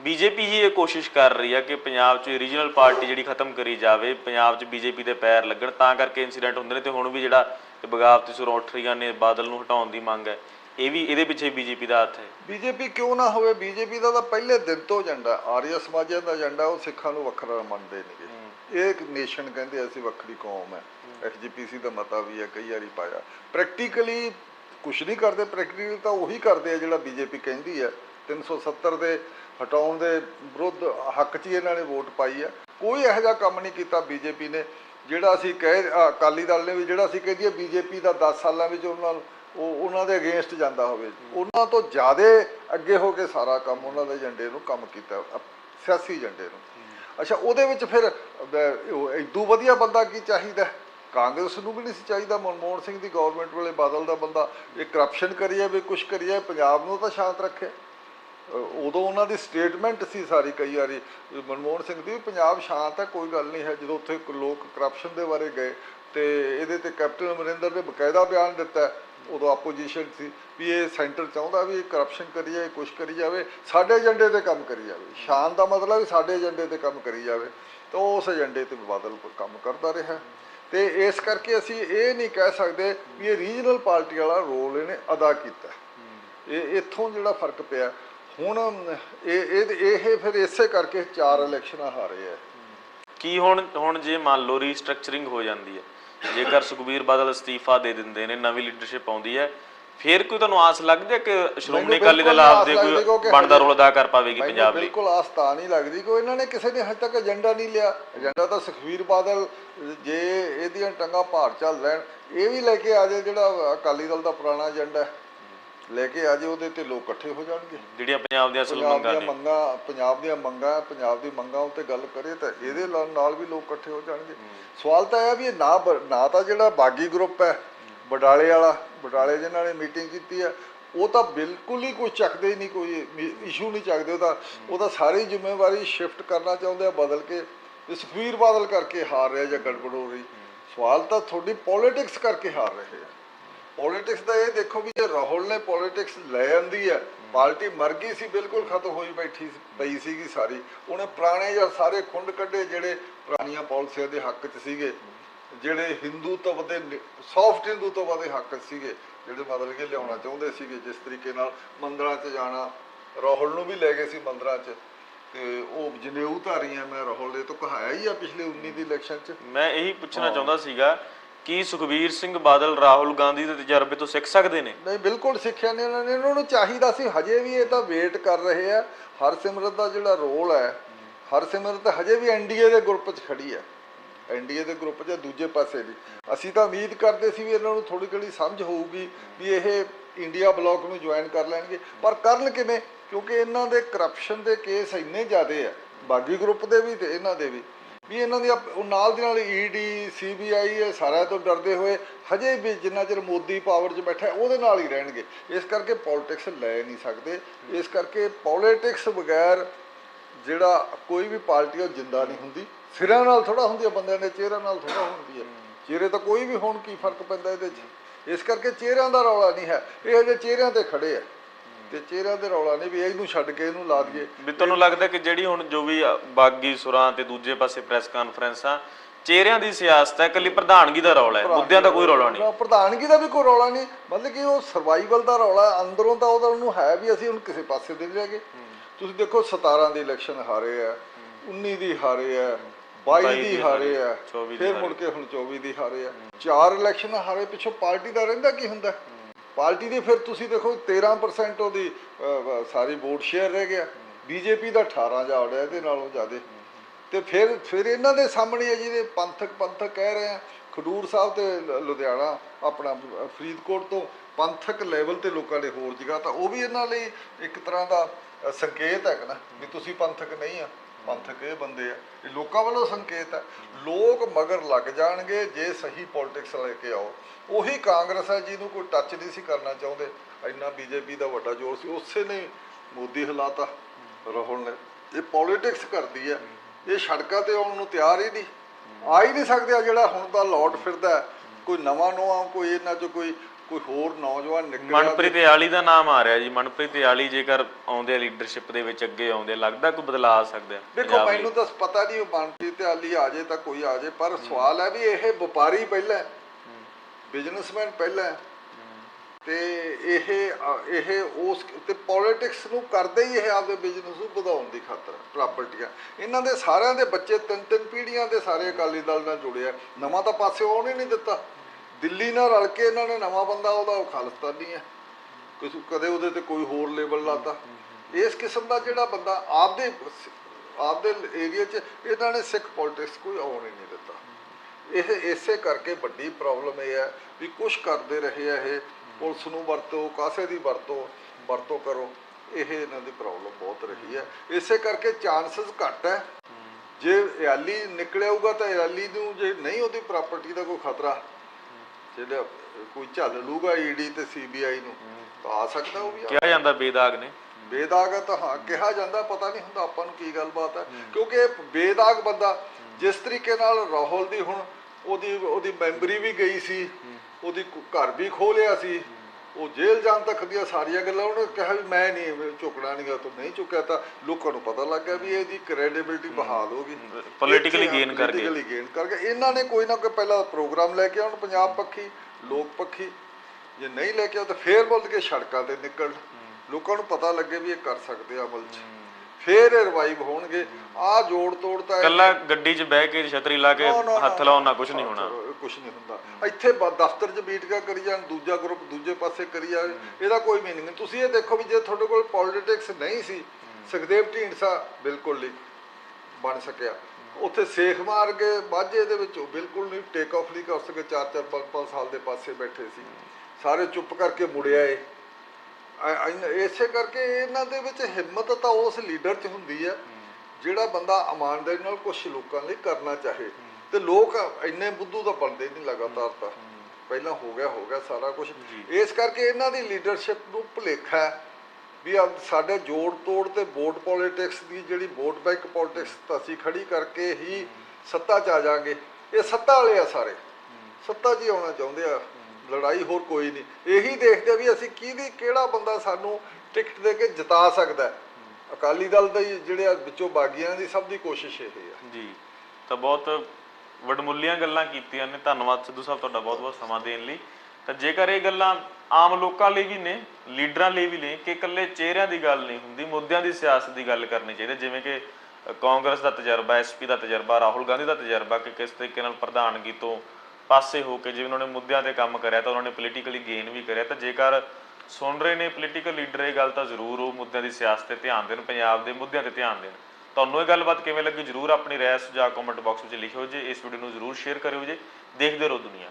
ਬੀਜੇਪੀ ਹੀ ਇਹ ਕੋਸ਼ਿਸ਼ ਕਰ ਰਹੀ ਹੈ ਕਿ ਪੰਜਾਬ 'ਚ ਰੀਜਨਲ ਪਾਰਟੀ ਜਿਹੜੀ ਖਤਮ ਕਰੀ ਜਾਵੇ ਪੰਜਾਬ 'ਚ ਬੀਜੇਪੀ ਦੇ ਪੈਰ ਲੱਗਣ। ਤਾਂ ਕਰਕੇ ਇਨਸੀਡੈਂਟ ਹੁੰਦੇ ਨੇ ਤੇ ਹੁਣ ਵੀ ਜਿਹੜਾ ਬਗਾਵਤੀ ਸੁਰ ਉੱਠ ਰਹੀਆਂ ਨੇ ਬਾਦਲ ਨੂੰ ਹਟਾਉਣ ਦੀ ਮੰਗ ਹੈ। ਇਹ ਵੀ ਇਹਦੇ ਪਿੱਛੇ ਬੀਜੇਪੀ ਦਾ ਹੱਥ ਹੈ। ਬੀਜੇਪੀ ਕਿਉਂ ਨਾ ਹੋਵੇ? ਬੀਜੇਪੀ ਦਾ ਤਾਂ ਪਹਿਲੇ ਦਿਨ ਤੋਂ ਏਜੰਡਾ ਆਰੀਆ ਸਮਾਜੀਆਂ ਦਾ ਏਜੰਡਾ ਉਹ ਸਿੱਖਾਂ ਨੂੰ ਵੱਖਰਾ ਮੰਨਦੇ ਨੇਗੇ। ਇਹ ਇੱਕ ਨੇਸ਼ਨ ਕਹਿੰਦੇ ਅਸੀਂ ਵੱਖਰੀ ਕੌਮ ਹੈ। ਐਸਜੀਪੀਸੀ ਦਾ ਮਤਾ ਵੀ ਹੈ ਕਈ ਵਾਰੀ ਪਾਇਆ। ਪ੍ਰੈਕਟੀਕਲੀ ਕੁਝ ਨਹੀਂ ਕਰਦੇ ਪ੍ਰੈਕਟੀਕਲੀ ਤਾਂ ਉਹੀ ਕਰਦੇ ਆ ਜਿਹੜਾ ਬੀਜੇਪੀ ਕਹਿੰਦੀ ਹੈ। 370 ਦੇ ਹਟਾਉਣ ਦੇ ਵਿਰੁੱਧ ਹੱਕ 'ਚ ਇਹਨਾਂ ਨੇ ਵੋਟ ਪਾਈ ਹੈ। ਕੋਈ ਇਹੋ ਜਿਹਾ ਕੰਮ ਨਹੀਂ ਕੀਤਾ ਬੀਜੇਪੀ ਨੇ ਜਿਹੜਾ ਅਸੀਂ ਕਹੇ ਅਕਾਲੀ ਦਲ ਨੇ ਵੀ ਜਿਹੜਾ ਅਸੀਂ ਕਹਿੰਦੀ ਹੈ ਬੀਜੇਪੀ ਦਾ 10 ਸਾਲਾਂ ਵਿੱਚ ਉਹਨਾਂ ਨੂੰ ਉਹ ਉਹਨਾਂ ਦੇ ਅਗੇਂਸਟ ਜਾਂਦਾ ਹੋਵੇ। ਉਹਨਾਂ ਤੋਂ ਜ਼ਿਆਦਾ ਅੱਗੇ ਹੋ ਕੇ ਸਾਰਾ ਕੰਮ ਉਹਨਾਂ ਦੇ ਏਜੰਡੇ ਨੂੰ ਕੰਮ ਕੀਤਾ ਸਿਆਸੀ ਏਜੰਡੇ ਨੂੰ। ਅੱਛਾ ਉਹਦੇ ਵਿੱਚ ਫਿਰ ਅ, ਵਧੀਆ ਬੰਦਾ ਕੀ ਚਾਹੀਦਾ? ਕਾਂਗਰਸ ਨੂੰ ਵੀ ਨਹੀਂ ਸੀ ਚਾਹੀਦਾ। ਮਨਮੋਹਨ ਸਿੰਘ ਦੀ ਗਵਰਨਮੈਂਟ ਵੇਲੇ ਬਾਦਲ ਦਾ ਬੰਦਾ ਇਹ ਕਰਪਸ਼ਨ ਕਰੀਏ ਵੀ ਕੁਝ ਕਰੀਏ ਪੰਜਾਬ ਨੂੰ ਤਾਂ ਸ਼ਾਂਤ ਰੱਖੇ। ਉਦੋਂ ਉਹਨਾਂ ਦੀ ਸਟੇਟਮੈਂਟ ਸੀ ਸਾਰੀ ਕਈ ਵਾਰੀ ਮਨਮੋਹਨ ਸਿੰਘ ਦੀ ਵੀ ਪੰਜਾਬ ਸ਼ਾਂਤ ਹੈ ਕੋਈ ਗੱਲ ਨਹੀਂ ਹੈ। ਜਦੋਂ ਉੱਥੇ ਲੋਕ ਕਰਪਸ਼ਨ ਦੇ ਬਾਰੇ ਗਏ ਤੇ ਇਹਦੇ ਤੇ ਕੈਪਟਨ ਅਮਰਿੰਦਰ ਨੇ ਬਕਾਇਦਾ ਬਿਆਨ ਦਿੱਤਾ। ਉਦੋਂ ਆਪੋਜੀਸ਼ਨ ਸੀ ਵੀ ਇਹ ਸੈਂਟਰ ਚਾਹੁੰਦਾ ਵੀ ਕਰਪਸ਼ਨ ਕਰੀ ਜਾਏ ਕੁਝ ਕਰੀ ਜਾਵੇ ਸਾਡੇ ਏਜੰਡੇ ਤੇ ਕੰਮ ਕਰੀ ਜਾਵੇ। ਸ਼ਾਨ ਦਾ ਮਤਲਬ ਵੀ ਸਾਡੇ ਏਜੰਡੇ ਤੇ ਕੰਮ ਕਰੀ ਜਾਵੇ। ਤਾਂ ਉਸ ਏਜੰਡੇ ਤੇ ਬਾਦਲ ਕੰਮ ਕਰਦਾ ਰਿਹਾ। ਤੇ ਇਸ ਕਰਕੇ ਅਸੀਂ ਇਹ ਨਹੀਂ ਕਹਿ ਸਕਦੇ ਵੀ ਇਹ ਰੀਜਨਲ ਪਾਰਟੀ ਵਾਲਾ ਰੋਲ ਇਹਨੇ ਅਦਾ ਕੀਤਾ। ਇਹ ਇੱਥੋਂ ਜਿਹੜਾ ਫ਼ਰਕ ਪਿਆ ਹੁਣ ਇਹ ਇਹ ਇਹ ਫਿਰ ਇਸੇ ਕਰਕੇ ਚਾਰ ਇਲੈਕਸ਼ਨਾਂ ਹਾਰੇ ਆ। ਕੀ ਹੁਣ ਹੁਣ ਜੇ ਮੰਨ ਲਓ ਰੀਸਟਰਕਚਰਿੰਗ ਹੋ ਜਾਂਦੀ ਹੈ ਜੇਕਰ ਸੁਖਬੀਰ ਬਾਦਲ ਅਸਤੀਫਾ ਦੇ ਦਿੰਦੇ ਨੇ ਨਵੀਂ ਲੀਡਰਸ਼ਿਪ ਆਉਂਦੀ ਹੈ ਫਿਰ ਕੋਈ ਤੁਹਾਨੂੰ ਆਸ ਲੱਗਦੀ ਹੈ ਕਿ ਸ਼੍ਰੋਮਣੀ ਅਕਾਲੀ ਦਲ ਆਪਦੇ ਕੋਈ ਬਣਦਾ ਰੋਲ ਅਦਾ ਕਰ ਪਾਵੇਗੀ ਪੰਜਾਬ ਲਈ? ਬਿਲਕੁਲ ਆਸ ਤਾਂ ਨਹੀਂ ਲੱਗਦੀ ਕਿ ਇਹਨਾਂ ਨੇ ਕਿਸੇ ਨੇ ਹਜੇ ਤੱਕ ਏਜੰਡਾ ਨਹੀਂ ਲਿਆ। ਏਜੰਡਾ ਤਾਂ ਸੁਖਵੀਰ ਬਾਦਲ ਜੇ ਇਹਦੀਆਂ ਟੰਗਾ ਭਾਰ ਚੱਲ ਲੈਣ ਇਹ ਵੀ ਲੈ ਕੇ ਆ ਜਾਏ ਜਿਹੜਾ ਅਕਾਲੀ ਦਲ ਦਾ ਪੁਰਾਣਾ ਏਜੰਡਾ ਹੈ। ਲੈ ਕੇ ਆ ਜਾਏ ਉਹਦੇ ਤੇ ਲੋਕ ਇਕੱਠੇ ਹੋ ਜਾਣਗੇ। ਜਿਹੜੀਆਂ ਪੰਜਾਬ ਦੀਆਂ ਅਸਲ ਮੰਗਾਂ ਨੇ। ਮੰਗਾਂ ਪੰਜਾਬ ਦੀਆਂ ਮੰਗਾਂ ਪੰਜਾਬ ਦੀ ਮੰਗਾਂ ਉੱਤੇ ਗੱਲ ਕਰੇ ਤਾਂ ਇਹਦੇ ਨਾਲ ਵੀ ਲੋਕ ਇਕੱਠੇ ਹੋ ਜਾਣਗੇ। ਸਵਾਲ ਤਾਂ ਇਹ ਆ ਵੀ ਇਹ ਨਾ ਨਾ ਤਾਂ ਜਿਹੜਾ ਬਾਗੀ ਗਰੁੱਪ ਹੈ ਬਡਾਲੇ ਵਾਲਾ ਬਡਾਲੇ ਜਿਨ੍ਹਾਂ ਨੇ ਮੀਟਿੰਗ ਕੀਤੀ ਹੈ ਉਹ ਤਾਂ ਬਿਲਕੁਲ ਹੀ ਕੋਈ ਚੱਕਦੇ ਹੀ ਨਹੀਂ ਕੋਈ ਇਸ਼ੂ ਨਹੀਂ ਚੱਕਦੇ। ਉਹਦਾ ਉਹਦਾ ਸਾਰੀ ਜ਼ਿੰਮੇਵਾਰੀ ਸ਼ਿਫਟ ਕਰਨਾ ਚਾਹੁੰਦੇ ਆ ਬਦਲ ਕੇ ਸੁਖਵੀਰ ਬਾਦਲ ਕਰਕੇ ਹਾਰ ਰਿਹਾ ਜਾਂ ਗੜਬੜ ਹੋ ਰਹੀ। ਸਵਾਲ ਤਾਂ ਤੁਹਾਡੀ ਪੋਲਿਟਿਕਸ ਕਰਕੇ ਹਾਰ ਰਹੇ ਆ। ਪੋਲਿਟਿਕਸ ਦਾ ਇਹ ਦੇਖੋ ਵੀ ਜੇ ਰਾਹੁਲ ਨੇ ਪੋਲਿਟਿਕਸ ਲੈ ਆਂਦੀ ਹੈ ਪਾਰਟੀ ਮਰ ਗਈ ਸੀ ਬਿਲਕੁਲ ਖਤਮ ਹੋਈ ਬੈਠੀ ਪਈ ਸੀਗੀ ਸਾਰੀ। ਉਹਨੇ ਪੁਰਾਣੇ ਜਾਂ ਸਾਰੇ ਖੁੰਡ ਕੱਢੇ ਜਿਹੜੇ ਪੁਰਾਣੀਆਂ ਪਾਲਿਸੀਆਂ ਦੇ ਹੱਕ 'ਚ ਸੀਗੇ ਜਿਹੜੇ ਹਿੰਦੂਤਵ ਦੇ ਸੌਫਟ ਹਿੰਦੂਤਵ ਦੇ ਹੱਕ ਸੀਗੇ ਜਿਹੜੇ ਬਦਲ ਕੇ ਲਿਆਉਣਾ ਚਾਹੁੰਦੇ ਸੀਗੇ ਜਿਸ ਤਰੀਕੇ ਨਾਲ ਮੰਦਰਾਂ 'ਚ ਜਾਣਾ। ਰਾਹੁਲ ਨੂੰ ਵੀ ਲੈ ਗਏ ਸੀ ਮੰਦਰਾਂ 'ਚ ਤੇ ਉਹ ਜਨੇਊ ਧਾਰੀਆਂ ਮੈਂ ਰਾਹੁਲ ਦੇ ਤੋਂ ਕਹਾਇਆ ਹੀ ਆ ਪਿਛਲੇ 19 ਦੀ ਇਲੈਕਸ਼ਨ 'ਚ। ਮੈਂ ਇਹੀ ਪੁੱਛਣਾ ਚਾਹੁੰਦਾ ਸੀਗਾ ਕੀ ਸੁਖਬੀਰ ਸਿੰਘ ਬਾਦਲ ਰਾਹੁਲ ਗਾਂਧੀ ਦੇ ਤਜਰਬੇ ਤੋਂ ਸਿੱਖ ਸਕਦੇ ਨੇ? ਨਹੀਂ, ਬਿਲਕੁਲ ਸਿੱਖਿਆ ਨਹੀਂ ਉਹਨਾਂ ਨੇ। ਉਹਨਾਂ ਨੂੰ ਚਾਹੀਦਾ ਸੀ, ਹਜੇ ਵੀ ਇਹ ਤਾਂ ਵੇਟ ਕਰ ਰਹੇ ਆ। ਹਰਸਿਮਰਤ ਦਾ ਜਿਹੜਾ ਰੋਲ ਹੈ, ਹਰਸਿਮਰਤ ਹਜੇ ਵੀ ਐਨਡੀਏ ਦੇ ਗਰੁੱਪ 'ਚ ਖੜੀ ਹੈ। ਐਨਡੀਏ ਦੇ ਗਰੁੱਪ 'ਚ ਦੂਜੇ ਪਾਸੇ ਵੀ। ਅਸੀਂ ਤਾਂ ਉਮੀਦ ਕਰਦੇ ਸੀ ਵੀ ਇਹਨਾਂ ਨੂੰ ਥੋੜੀ ਘੜੀ ਸਮਝ ਹੋਊਗੀ ਵੀ ਇਹ ਇੰਡੀਆ ਬਲੌਕ ਨੂੰ ਜੁਆਇਨ ਕਰ ਲੈਣਗੇ। ਪਰ ਕਰਨ ਕਿਵੇਂ? ਕਿਉਂਕਿ ਇਹਨਾਂ ਦੇ ਕਰਪਸ਼ਨ ਦੇ ਕੇਸ ਇੰਨੇ ਜ਼ਿਆਦੇ ਆ, ਬਾਗੀ ਗਰੁੱਪ ਦੇ ਵੀ ਤੇ ਇਹਨਾਂ ਦੇ ਵੀ। ਵੀ ਇਹਨਾਂ ਦੀ ਆਪ- ਉਹ ਨਾਲ ਦੀ ਨਾਲ ਈਡੀ ਸੀਬੀਆਈ ਇਹ ਸਾਰਿਆਂ ਤੋਂ ਡਰਦੇ ਹੋਏ ਹਜੇ ਵੀ ਜਿੰਨਾ ਚਿਰ ਮੋਦੀ ਪਾਵਰ 'ਚ ਬੈਠਾ, ਉਹਦੇ ਨਾਲ ਹੀ ਰਹਿਣਗੇ। ਇਸ ਕਰਕੇ ਪੋਲਿਟਿਕਸ ਲੈ ਨਹੀਂ ਸਕਦੇ। ਇਸ ਕਰਕੇ ਪੋਲਿਟਿਕਸ ਬਗੈਰ ਜਿਹੜਾ ਕੋਈ ਵੀ ਪਾਰਟੀ ਉਹ ਜਿੰਦਾ ਨਹੀਂ ਹੁੰਦੀ। ਸਿਰਾਂ ਨਾਲ ਥੋੜਾ ਹੁੰਦੀ ਹੈ ਬੰਦਿਆਂ ਦੇ, ਚਿਹਰਿਆਂ ਨਾਲ ਥੋੜਾ ਹੁੰਦੀ ਹੈ ਚਿਹਰੇ ਤਾਂ ਕੋਈ ਵੀ ਹੋਣ, ਕੀ ਫ਼ਰਕ ਪੈਂਦਾ ਇਹਦੇ 'ਚ? ਇਸ ਕਰਕੇ ਚਿਹਰਿਆਂ ਦਾ ਰੌਲਾ ਨਹੀਂ ਹੈ। ਇਹ ਜੇ ਚਿਹਰਿਆਂ ਤੇ ਖੜੇ ਆ। ਤੇ ਚਿਹਰਿਆਂ ਦੇ ਰੌਲਾ ਨਹੀਂ ਵੀ ਇਹਨੂੰ ਛੱਡ ਕੇ ਇਹਨੂੰ ਲਾ ਦਈਏ। ਵੀ ਤੁਹਾਨੂੰ ਲੱਗਦਾ ਕਿ ਜਿਹੜੀ ਹੁਣ ਜੋ ਵੀ ਬਾਗੀ ਸੁਰਾਂ ਤੇ ਦੂਜੇ ਪਾਸੇ ਪ੍ਰੈਸ ਕਾਨਫਰੰਸਾਂ ਚਿਹਰਿਆਂ ਦੀ ਸਿਆਸਤ ਹੈ ਇਕੱਲੀ ਪ੍ਰਧਾਨਗੀ ਦਾ ਰੌਲਾ ਹੈ ਮੁੱਦਿਆਂ ਦਾ ਕੋਈ ਰੌਲਾ ਨਹੀਂ। ਪ੍ਰਧਾਨਗੀ ਦਾ ਵੀ ਕੋਈ ਰੌਲਾ ਨਹੀਂ ਮਤਲਬ ਕਿ ਉਹ ਸਰਵਾਈਵਲ ਦਾ ਰੌਲਾ ਹੈ, ਅੰਦਰੋਂ ਤਾਂ ਉਹਦਾ ਉਹਨੂੰ ਹੈ ਵੀ ਅਸੀਂ ਹੁਣ ਕਿਸੇ ਪਾਸੇ ਦੇ ਨਹੀਂ ਗਏ। ਤੁਸੀਂ ਦੇਖੋ 17 ਦੀ ਇਲੈਕਸ਼ਨ ਹਾਰੇ ਆ 19 ਦੀ ਹਾਰੇ ਆ 22 ਦੀ ਹਾਰੇ ਆ 24 ਦੀ ਫਿਰ ਮੁੜ ਕੇ ਹੁਣ 24 ਦੀ ਹਾਰੇ ਆ। ਚਾਰ ਇਲੈਕਸ਼ਨ ਹਾਰੇ ਪਿੱਛੋਂ ਪਾਰਟੀ ਦਾ ਰਹਿੰਦਾ ਕੀ ਹੁੰਦਾ? ਪਾਰਟੀ ਦੀ ਫਿਰ ਤੁਸੀਂ ਦੇਖੋ 13% ਉਹਦੀ ਅਹ, ਸਾਰੀ ਵੋਟ ਸ਼ੇਅਰ ਰਹਿ ਗਿਆ। ਬੀਜੇਪੀ ਦਾ 18 ਜਾ ਵੜਿਆ ਇਹਦੇ ਨਾਲੋਂ ਜ਼ਿਆਦਾ। ਤੇ ਫਿਰ ਫਿਰ ਇਹਨਾਂ ਦੇ ਸਾਹਮਣੇ ਹੈ ਜਿਹਦੇ ਪੰਥਕ ਪੰਥਕ ਕਹਿ ਰਹੇ ਆ ਖਡੂਰ ਸਾਹਿਬ ਤੇ ਲੁਧਿਆਣਾ ਆਪਣਾ ਫਰੀਦਕੋਟ ਤੋਂ ਪੰਥਕ ਲੈਵਲ ਤੇ ਲੋਕਾਂ ਨੇ ਹੋਰ ਜਗ੍ਹਾ ਤਾਂ ਉਹ ਵੀ ਇਹਨਾਂ ਲਈ ਇੱਕ ਤਰ੍ਹਾਂ ਦਾ ਸੰਕੇਤ ਹੈ ਨਾ ਵੀ ਤੁਸੀਂ ਪੰਥਕ ਨਹੀਂ ਆ। ਪੰਥਕ ਇਹ ਬੰਦੇ ਆ। ਇਹ ਲੋਕਾਂ ਵੱਲੋਂ ਸੰਕੇਤ ਹੈ ਲੋਕ ਮਗਰ ਲੱਗ ਜਾਣਗੇ ਜੇ ਸਹੀ ਪੋਲਿਟਿਕਸ ਲੈ ਕੇ ਆਓ। ਉਹੀ ਕਾਂਗਰਸ ਹੈ ਜਿਹਨੂੰ ਕੋਈ ਟੱਚ ਨਹੀਂ ਸੀ ਕਰਨਾ ਚਾਹੁੰਦੇ। ਇੰਨਾ ਬੀਜੇਪੀ ਦਾ ਵੱਡਾ ਜ਼ੋਰ ਸੀ, ਉਸੇ ਨੇ ਮੋਦੀ ਹਲਾਤਾ ਰਾਹੁਲ ਨੇ। ਇਹ ਪੋਲਿਟਿਕਸ ਕਰਦੀ ਹੈ ਇਹ ਸੜਕਾਂ ਤੇ ਆਉਣ ਨੂੰ ਤਿਆਰ ਹੀ ਨਹੀਂ। ਆ ਹੀ ਨਹੀਂ ਸਕਦੇ ਆ ਜਿਹੜਾ ਹੁਣ ਦਾ ਲੌਟ ਫਿਰਦਾ। ਕੋਈ ਨਵਾਂ ਨਵਾਂ, ਕੋਈ ਇਹਨਾਂ 'ਚ ਕੋਈ ਕੋਈ ਹੋਰ ਨੌਜਵਾਨ ਨਿਕਲਿਆ ਮਨਪ੍ਰੀਤ ਯਾਲੀ ਦਾ ਨਾਮ ਆ ਰਿਹਾ ਜੀ। ਮਨਪ੍ਰੀਤ ਯਾਲੀ ਜੇਕਰ ਆਉਂਦੇ ਲੀਡਰਸ਼ਿਪ ਦੇ ਵਿੱਚ ਅੱਗੇ ਆਉਂਦੇ ਲੱਗਦਾ ਕੋਈ ਬਦਲਾਅ ਆ ਸਕਦਾ ਦੇਖੋ? ਮੈਨੂੰ ਤਾਂ ਪਤਾ ਨਹੀਂ ਉਹ ਮਨਪ੍ਰੀਤ ਆਲੀ ਆ ਜੇ ਤਾਂ ਕੋਈ ਆ ਜੇ ਪਰ ਸਵਾਲ ਹੈ ਵੀ ਇਹ ਵਪਾਰੀ ਪਹਿਲਾਂ ਬਿਜ਼ਨਸਮੈਨ ਪਹਿਲਾਂ ਤੇ ਇਹ ਇਹ ਉਸ ਤੇ ਪੋਲਿਟਿਕਸ ਨੂੰ ਕਰਦੇ ਹੀ ਇਹ ਆਪਦੇ ਬਿਜ਼ਨਸ ਨੂੰ ਵਧਾਉਣ ਦੀ ਖਾਤਰ ਪ੍ਰਾਪਰਟੀਆਂ। ਇਹਨਾਂ ਦੇ ਸਾਰਿਆਂ ਦੇ ਬੱਚੇ ਤਿੰਨ ਤਿੰਨ ਪੀੜ੍ਹੀਆਂ ਦੇ ਸਾਰੇ ਅਕਾਲੀ ਦਲ ਨਾਲ ਜੁੜਿਆ ਨਵਾਂ ਤਾਂ ਪਾਸੇ ਆਉਣ ਹੀ ਨਹੀਂ ਦਿੱਤਾ। ਦਿੱਲੀ ਨਾਲ ਰਲ ਕੇ ਇਹਨਾਂ ਨੇ ਨਵਾਂ ਬੰਦਾ ਉਹਦਾ ਉਹ ਖਾਲਿਸਤਾਨੀ ਹੈ। ਕਿਸੇ ਕਦੇ ਉਹਦੇ ਤੇ ਕੋਈ ਹੋਰ ਲੇਬਲ ਲਾਤਾ। ਇਸ ਕਿਸਮ ਦਾ ਜਿਹੜਾ ਬੰਦਾ ਆਪਦੇ ਆਪਦੇ ਏਰੀਆ 'ਚ ਇਹਨਾਂ ਨੇ ਸਿੱਖ ਪੋਲਿਟਿਕਸ ਕੋਈ ਆਉਣ ਹੀ ਨਹੀਂ ਦਿੱਤਾ। ਇਹ ਇਸੇ ਕਰਕੇ ਵੱਡੀ ਪ੍ਰੋਬਲਮ ਇਹ ਹੈ ਵੀ ਕੁਝ ਕਰਦੇ ਰਹੇ ਆ ਇਹ। ਪੁਲਿਸ ਨੂੰ ਵਰਤੋ, ਕਾਸੇ ਦੀ ਵਰਤੋ ਵਰਤੋ ਕਰੋ। ਇਹ ਇਹਨਾਂ ਦੀ ਪ੍ਰੋਬਲਮ ਬਹੁਤ ਰਹੀ ਹੈ। ਇਸੇ ਕਰਕੇ ਚਾਂਸਸ ਘੱਟ ਹੈ। ਜੇ ਰੈਲੀ ਨਿਕਲਿਆਊਗਾ ਤਾਂ ਰੈਲੀ ਨੂੰ ਜੇ ਨਹੀਂ ਉਹਦੀ ਪ੍ਰਾਪਰਟੀ ਦਾ ਕੋਈ ਖਤਰਾ ਜਿਹੜਾ ਕੋਈ ਝੱਲ ਲੂਗਾ ਈਡੀ ਤੇ ਸੀਬੀਆਈ ਨੂੰ ਤਾਂ ਆ ਸਕਦਾ ਉਹ ਵੀ ਆ। ਕਿਹਾ ਜਾਂਦਾ ਬੇਦਾਗ ਨੇ। ਬੇਦਾਗ ਤਾਂ ਹਾਂ ਕਿਹਾ ਜਾਂਦਾ ਪਤਾ ਨਹੀਂ ਹੁੰਦਾ ਆਪਾਂ ਨੂੰ ਕੀ ਗੱਲਬਾਤ ਹੈ। ਕਿਉਂਕਿ ਇਹ ਬੇਦਾਗ ਬੰਦਾ ਜਿਸ ਤਰੀਕੇ ਨਾਲ ਰਾਹੁਲ ਦੀ ਹੁਣ ਉਹਦੀ ਉਹਦੀ ਮੈਂਬਰੀ ਵੀ ਗਈ ਸੀ ਉਹਦੀ ਘਰ ਵੀ ਖੋਲਿਆ ਸੀ। ਉਹ ਜੇਲ੍ਹ ਜਾਣ ਤੱਕ ਦੀਆਂ ਸਾਰੀਆਂ ਗੱਲਾਂ ਉਹਨੇ ਕਿਹਾ ਵੀ ਮੈਂ ਨਹੀਂ ਝੁਕਣਾ ਨਹੀਂਗਾ ਤੂੰ ਨਹੀਂ ਝੁਕਿਆ ਤਾਂ ਲੋਕਾਂ ਨੂੰ ਪਤਾ ਲੱਗ ਗਿਆ ਵੀ ਇਹਦੀ ਕ੍ਰੈਡੀਬਿਲਿਟੀ ਬਹਾਲ ਹੋ ਗਈ। Politically ਇੱਥੇ, gain ਕਰ ਗਏ। politically gain ਕਰ ਗਏ। ਇਹਨਾਂ ਨੇ ਕੋਈ ਨਾ ਕੋਈ ਪਹਿਲਾਂ ਪ੍ਰੋਗਰਾਮ ਲੈ ਕੇ ਆਉਣ ਪੰਜਾਬ ਪੱਖੀ ਲੋਕ ਪੱਖੀ ਜੇ ਨਹੀਂ ਲੈ ਕੇ ਆਉ ਤਾਂ ਫੇਰ ਬੋਲ ਕੇ ਸੜਕਾਂ ਤੇ ਨਿਕਲ ਲੋਕਾਂ ਨੂੰ ਪਤਾ ਲੱਗੇ ਵੀ ਇਹ ਕਰ ਸਕਦੇ ਆ ਅਮਲ 'ਚ। ਫੇਰ ਇਹ ਰਿਵਾਈਵ ਹੋਣਗੇ। ਆ ਜੋੜ ਤੋੜ ਤਾਂ ਕੱਲਾ ਗੱਡੀ 'ਚ ਬਹਿ ਕੇ ਛਤਰੀ ਲਾ ਕੇ ਹੱਥ। ਲਾਉਣ ਕੁਝ ਨਹੀਂ ਹੋਣਾ। ਕੁਝ ਨਹੀਂ ਹੁੰਦਾ। ਇੱਥੇ ਦਫ਼ਤਰ 'ਚ ਮੀਟਿੰਗਾਂ ਕਰੀ ਜਾਣ ਦੂਜਾ ਗਰੁੱਪ ਦੂਜੇ ਪਾਸੇ ਕਰੀ ਜਾਵੇ ਇਹਦਾ ਕੋਈ ਮੀਨਿੰਗ ਨਹੀਂ। ਤੁਸੀਂ ਇਹ ਦੇਖੋ ਵੀ ਜੇ ਤੁਹਾਡੇ ਕੋਲ ਪੋਲਿਟਿਕਸ ਨਹੀਂ ਸੀ ਸੁਖਦੇਵ ਢੀਂਡਸਾ ਬਿਲਕੁਲ ਨਹੀਂ ਬਣ ਸਕਿਆ। ਉੱਥੇ ਸੇਖ ਮਾਰ ਕੇ ਮਾਝੇ ਦੇ ਵਿੱਚ ਉਹ ਬਿਲਕੁਲ ਨਹੀਂ ਟੇਕ ਆਫ ਨਹੀਂ ਕਰ ਸਕੇ ਚਾਰ ਚਾਰ ਪੰਜ ਪੰਜ ਸਾਲ ਦੇ ਪਾਸੇ ਬੈਠੇ ਸੀ। ਸਾਰੇ ਚੁੱਪ ਕਰਕੇ ਮੁੜਿਆ ਏ ਇਸੇ ਕਰਕੇ ਇਹਨਾਂ ਦੇ ਵਿੱਚ ਹਿੰਮਤ ਤਾਂ ਉਸ ਲੀਡਰ 'ਚ ਹੁੰਦੀ ਹੈ ਜਿਹੜਾ ਬੰਦਾ ਇਮਾਨਦਾਰੀ ਨਾਲ ਕੁਝ ਲੋਕਾਂ ਲਈ ਕਰਨਾ ਚਾਹੇ। ਤੇ ਲੋਕ ਇੰਨੇ ਬੁੱਧੂ ਤਾਂ ਬਣਦੇ ਨਹੀਂ ਲਗਾਤਾਰ ਤਾਂ। ਪਹਿਲਾਂ ਹੋ ਗਿਆ ਹੋ ਗਿਆ ਸਾਰਾ ਕੁਝ ਇਸ ਕਰਕੇ ਇਹਨਾਂ ਦੀ ਲੀਡਰਸ਼ਿਪ ਨੂੰ ਭੁਲੇਖਾ ਵੀ ਸਾਡੇ ਜੋੜ ਤੋੜ ਤੇ ਵੋਟ ਪੋਲਿਟਿਕਸ ਦੀ ਜਿਹੜੀ ਵੋਟ ਬੈਂਕ ਪੋਲਿਟਿਕਸ ਤਾਂ ਅਸੀਂ ਖੜੀ ਕਰਕੇ ਹੀ ਸੱਤਾ 'ਚ ਆ ਜਾਾਂਗੇ। ਇਹ ਸੱਤਾ ਵਾਲੇ ਆ ਸਾਰੇ। ਸੱਤਾ 'ਚ ਹੀ ਆਉਣਾ ਚਾਹੁੰਦੇ ਆ। ਲੜਾਈ ਹੋਰ ਕੋਈ ਨਹੀਂ। ਇਹੀ ਦੇਖਦੇ ਆ ਵੀ ਅਸੀਂ ਕਿਹਦੀ ਕਿਹੜਾ ਬੰਦਾ ਸਾਨੂੰ ਟਿਕਟ ਦੇ ਕੇ ਜਿਤਾ ਸਕਦਾ। ਅਕਾਲੀ ਦਲ ਦਾ ਜਿਹੜੇ ਵਿੱਚੋਂ ਬਾਗੀਆਂ ਦੀ ਸਭ ਦੀ ਕੋਸ਼ਿਸ਼ ਇਹ ਹੈ ਜੀ। ਤਾਂ ਬਹੁਤ ਵਡਮੁੱਲੀਆਂ ਗੱਲਾਂ ਕੀਤੀਆਂ ਨੇ। ਧੰਨਵਾਦ ਸਿੱਧੂ ਸਾਹਿਬ ਤੁਹਾਡਾ ਬਹੁਤ ਬਹੁਤ ਸਮਾਂ ਦੇਣ ਲਈ। ਤਾਂ ਜੇਕਰ ਇਹ ਗੱਲਾਂ ਆਮ ਲੋਕਾਂ ਲਈ ਵੀ ਨੇ, ਲੀਡਰਾਂ ਲਈ ਵੀ ਨੇ, ਕਿ ਇਕੱਲੇ ਚਿਹਰਿਆਂ ਦੀ ਗੱਲ ਨਹੀਂ ਹੁੰਦੀ, ਮੁੱਦਿਆਂ ਦੀ ਸਿਆਸਤ ਦੀ ਗੱਲ ਕਰਨੀ ਚਾਹੀਦੀ ਜਿਵੇਂ ਕਿ ਕਾਂਗਰਸ ਦਾ ਤਜਰਬਾ, ਐਸਪੀ ਦਾ ਤਜਰਬਾ, ਰਾਹੁਲ ਗਾਂਧੀ ਦਾ ਤਜਰਬਾ, ਕਿ ਕਿਸ ਤਰੀਕੇ ਨਾਲ ਪ੍ਰਧਾਨਗੀ ਤੋਂ ਪਾਸੇ ਹੋ ਕੇ ਜਿਵੇਂ ਉਹਨਾਂ ਨੇ ਮੁੱਦਿਆਂ ਤੇ ਕੰਮ ਕਰਿਆ, ਤਾਂ ਉਹਨਾਂ ਨੇ ਪੋਲੀਟੀਕਲੀ ਗੇਨ ਵੀ ਕਰਿਆ। ਤਾਂ ਜੇਕਰ ਸੁਣ ਰਹੇ ਨੇ ਪੋਲੀਟੀਕਲ ਲੀਡਰ ਇਹ ਗੱਲ, ਤਾਂ ਜ਼ਰੂਰ ਉਹ ਮੁੱਦਿਆਂ ਦੀ ਸਿਆਸਤ ਤੇ ਧਿਆਨ ਦੇਣ, ਪੰਜਾਬ ਦੇ ਮੁੱਦਿਆਂ ਤੇ ਧਿਆਨ ਦੇਣ। ਤੁਹਾਨੂੰ ਇਹ ਗੱਲਬਾਤ ਕਿਵੇਂ ਲੱਗੀ? ਜ਼ਰੂਰ ਆਪਣੀ ਰਾਏ ਸੁਝਾਅ ਕਮੈਂਟ ਬਾਕਸ ਵਿੱਚ ਲਿਖਿਓ ਜੀ। ਇਸ ਵੀਡੀਓ ਨੂੰ ਜ਼ਰੂਰ ਸ਼ੇਅਰ ਕਰਿਓ ਜੀ। ਦੇਖਦੇ ਰਹੋ ਦੁਨੀਆ।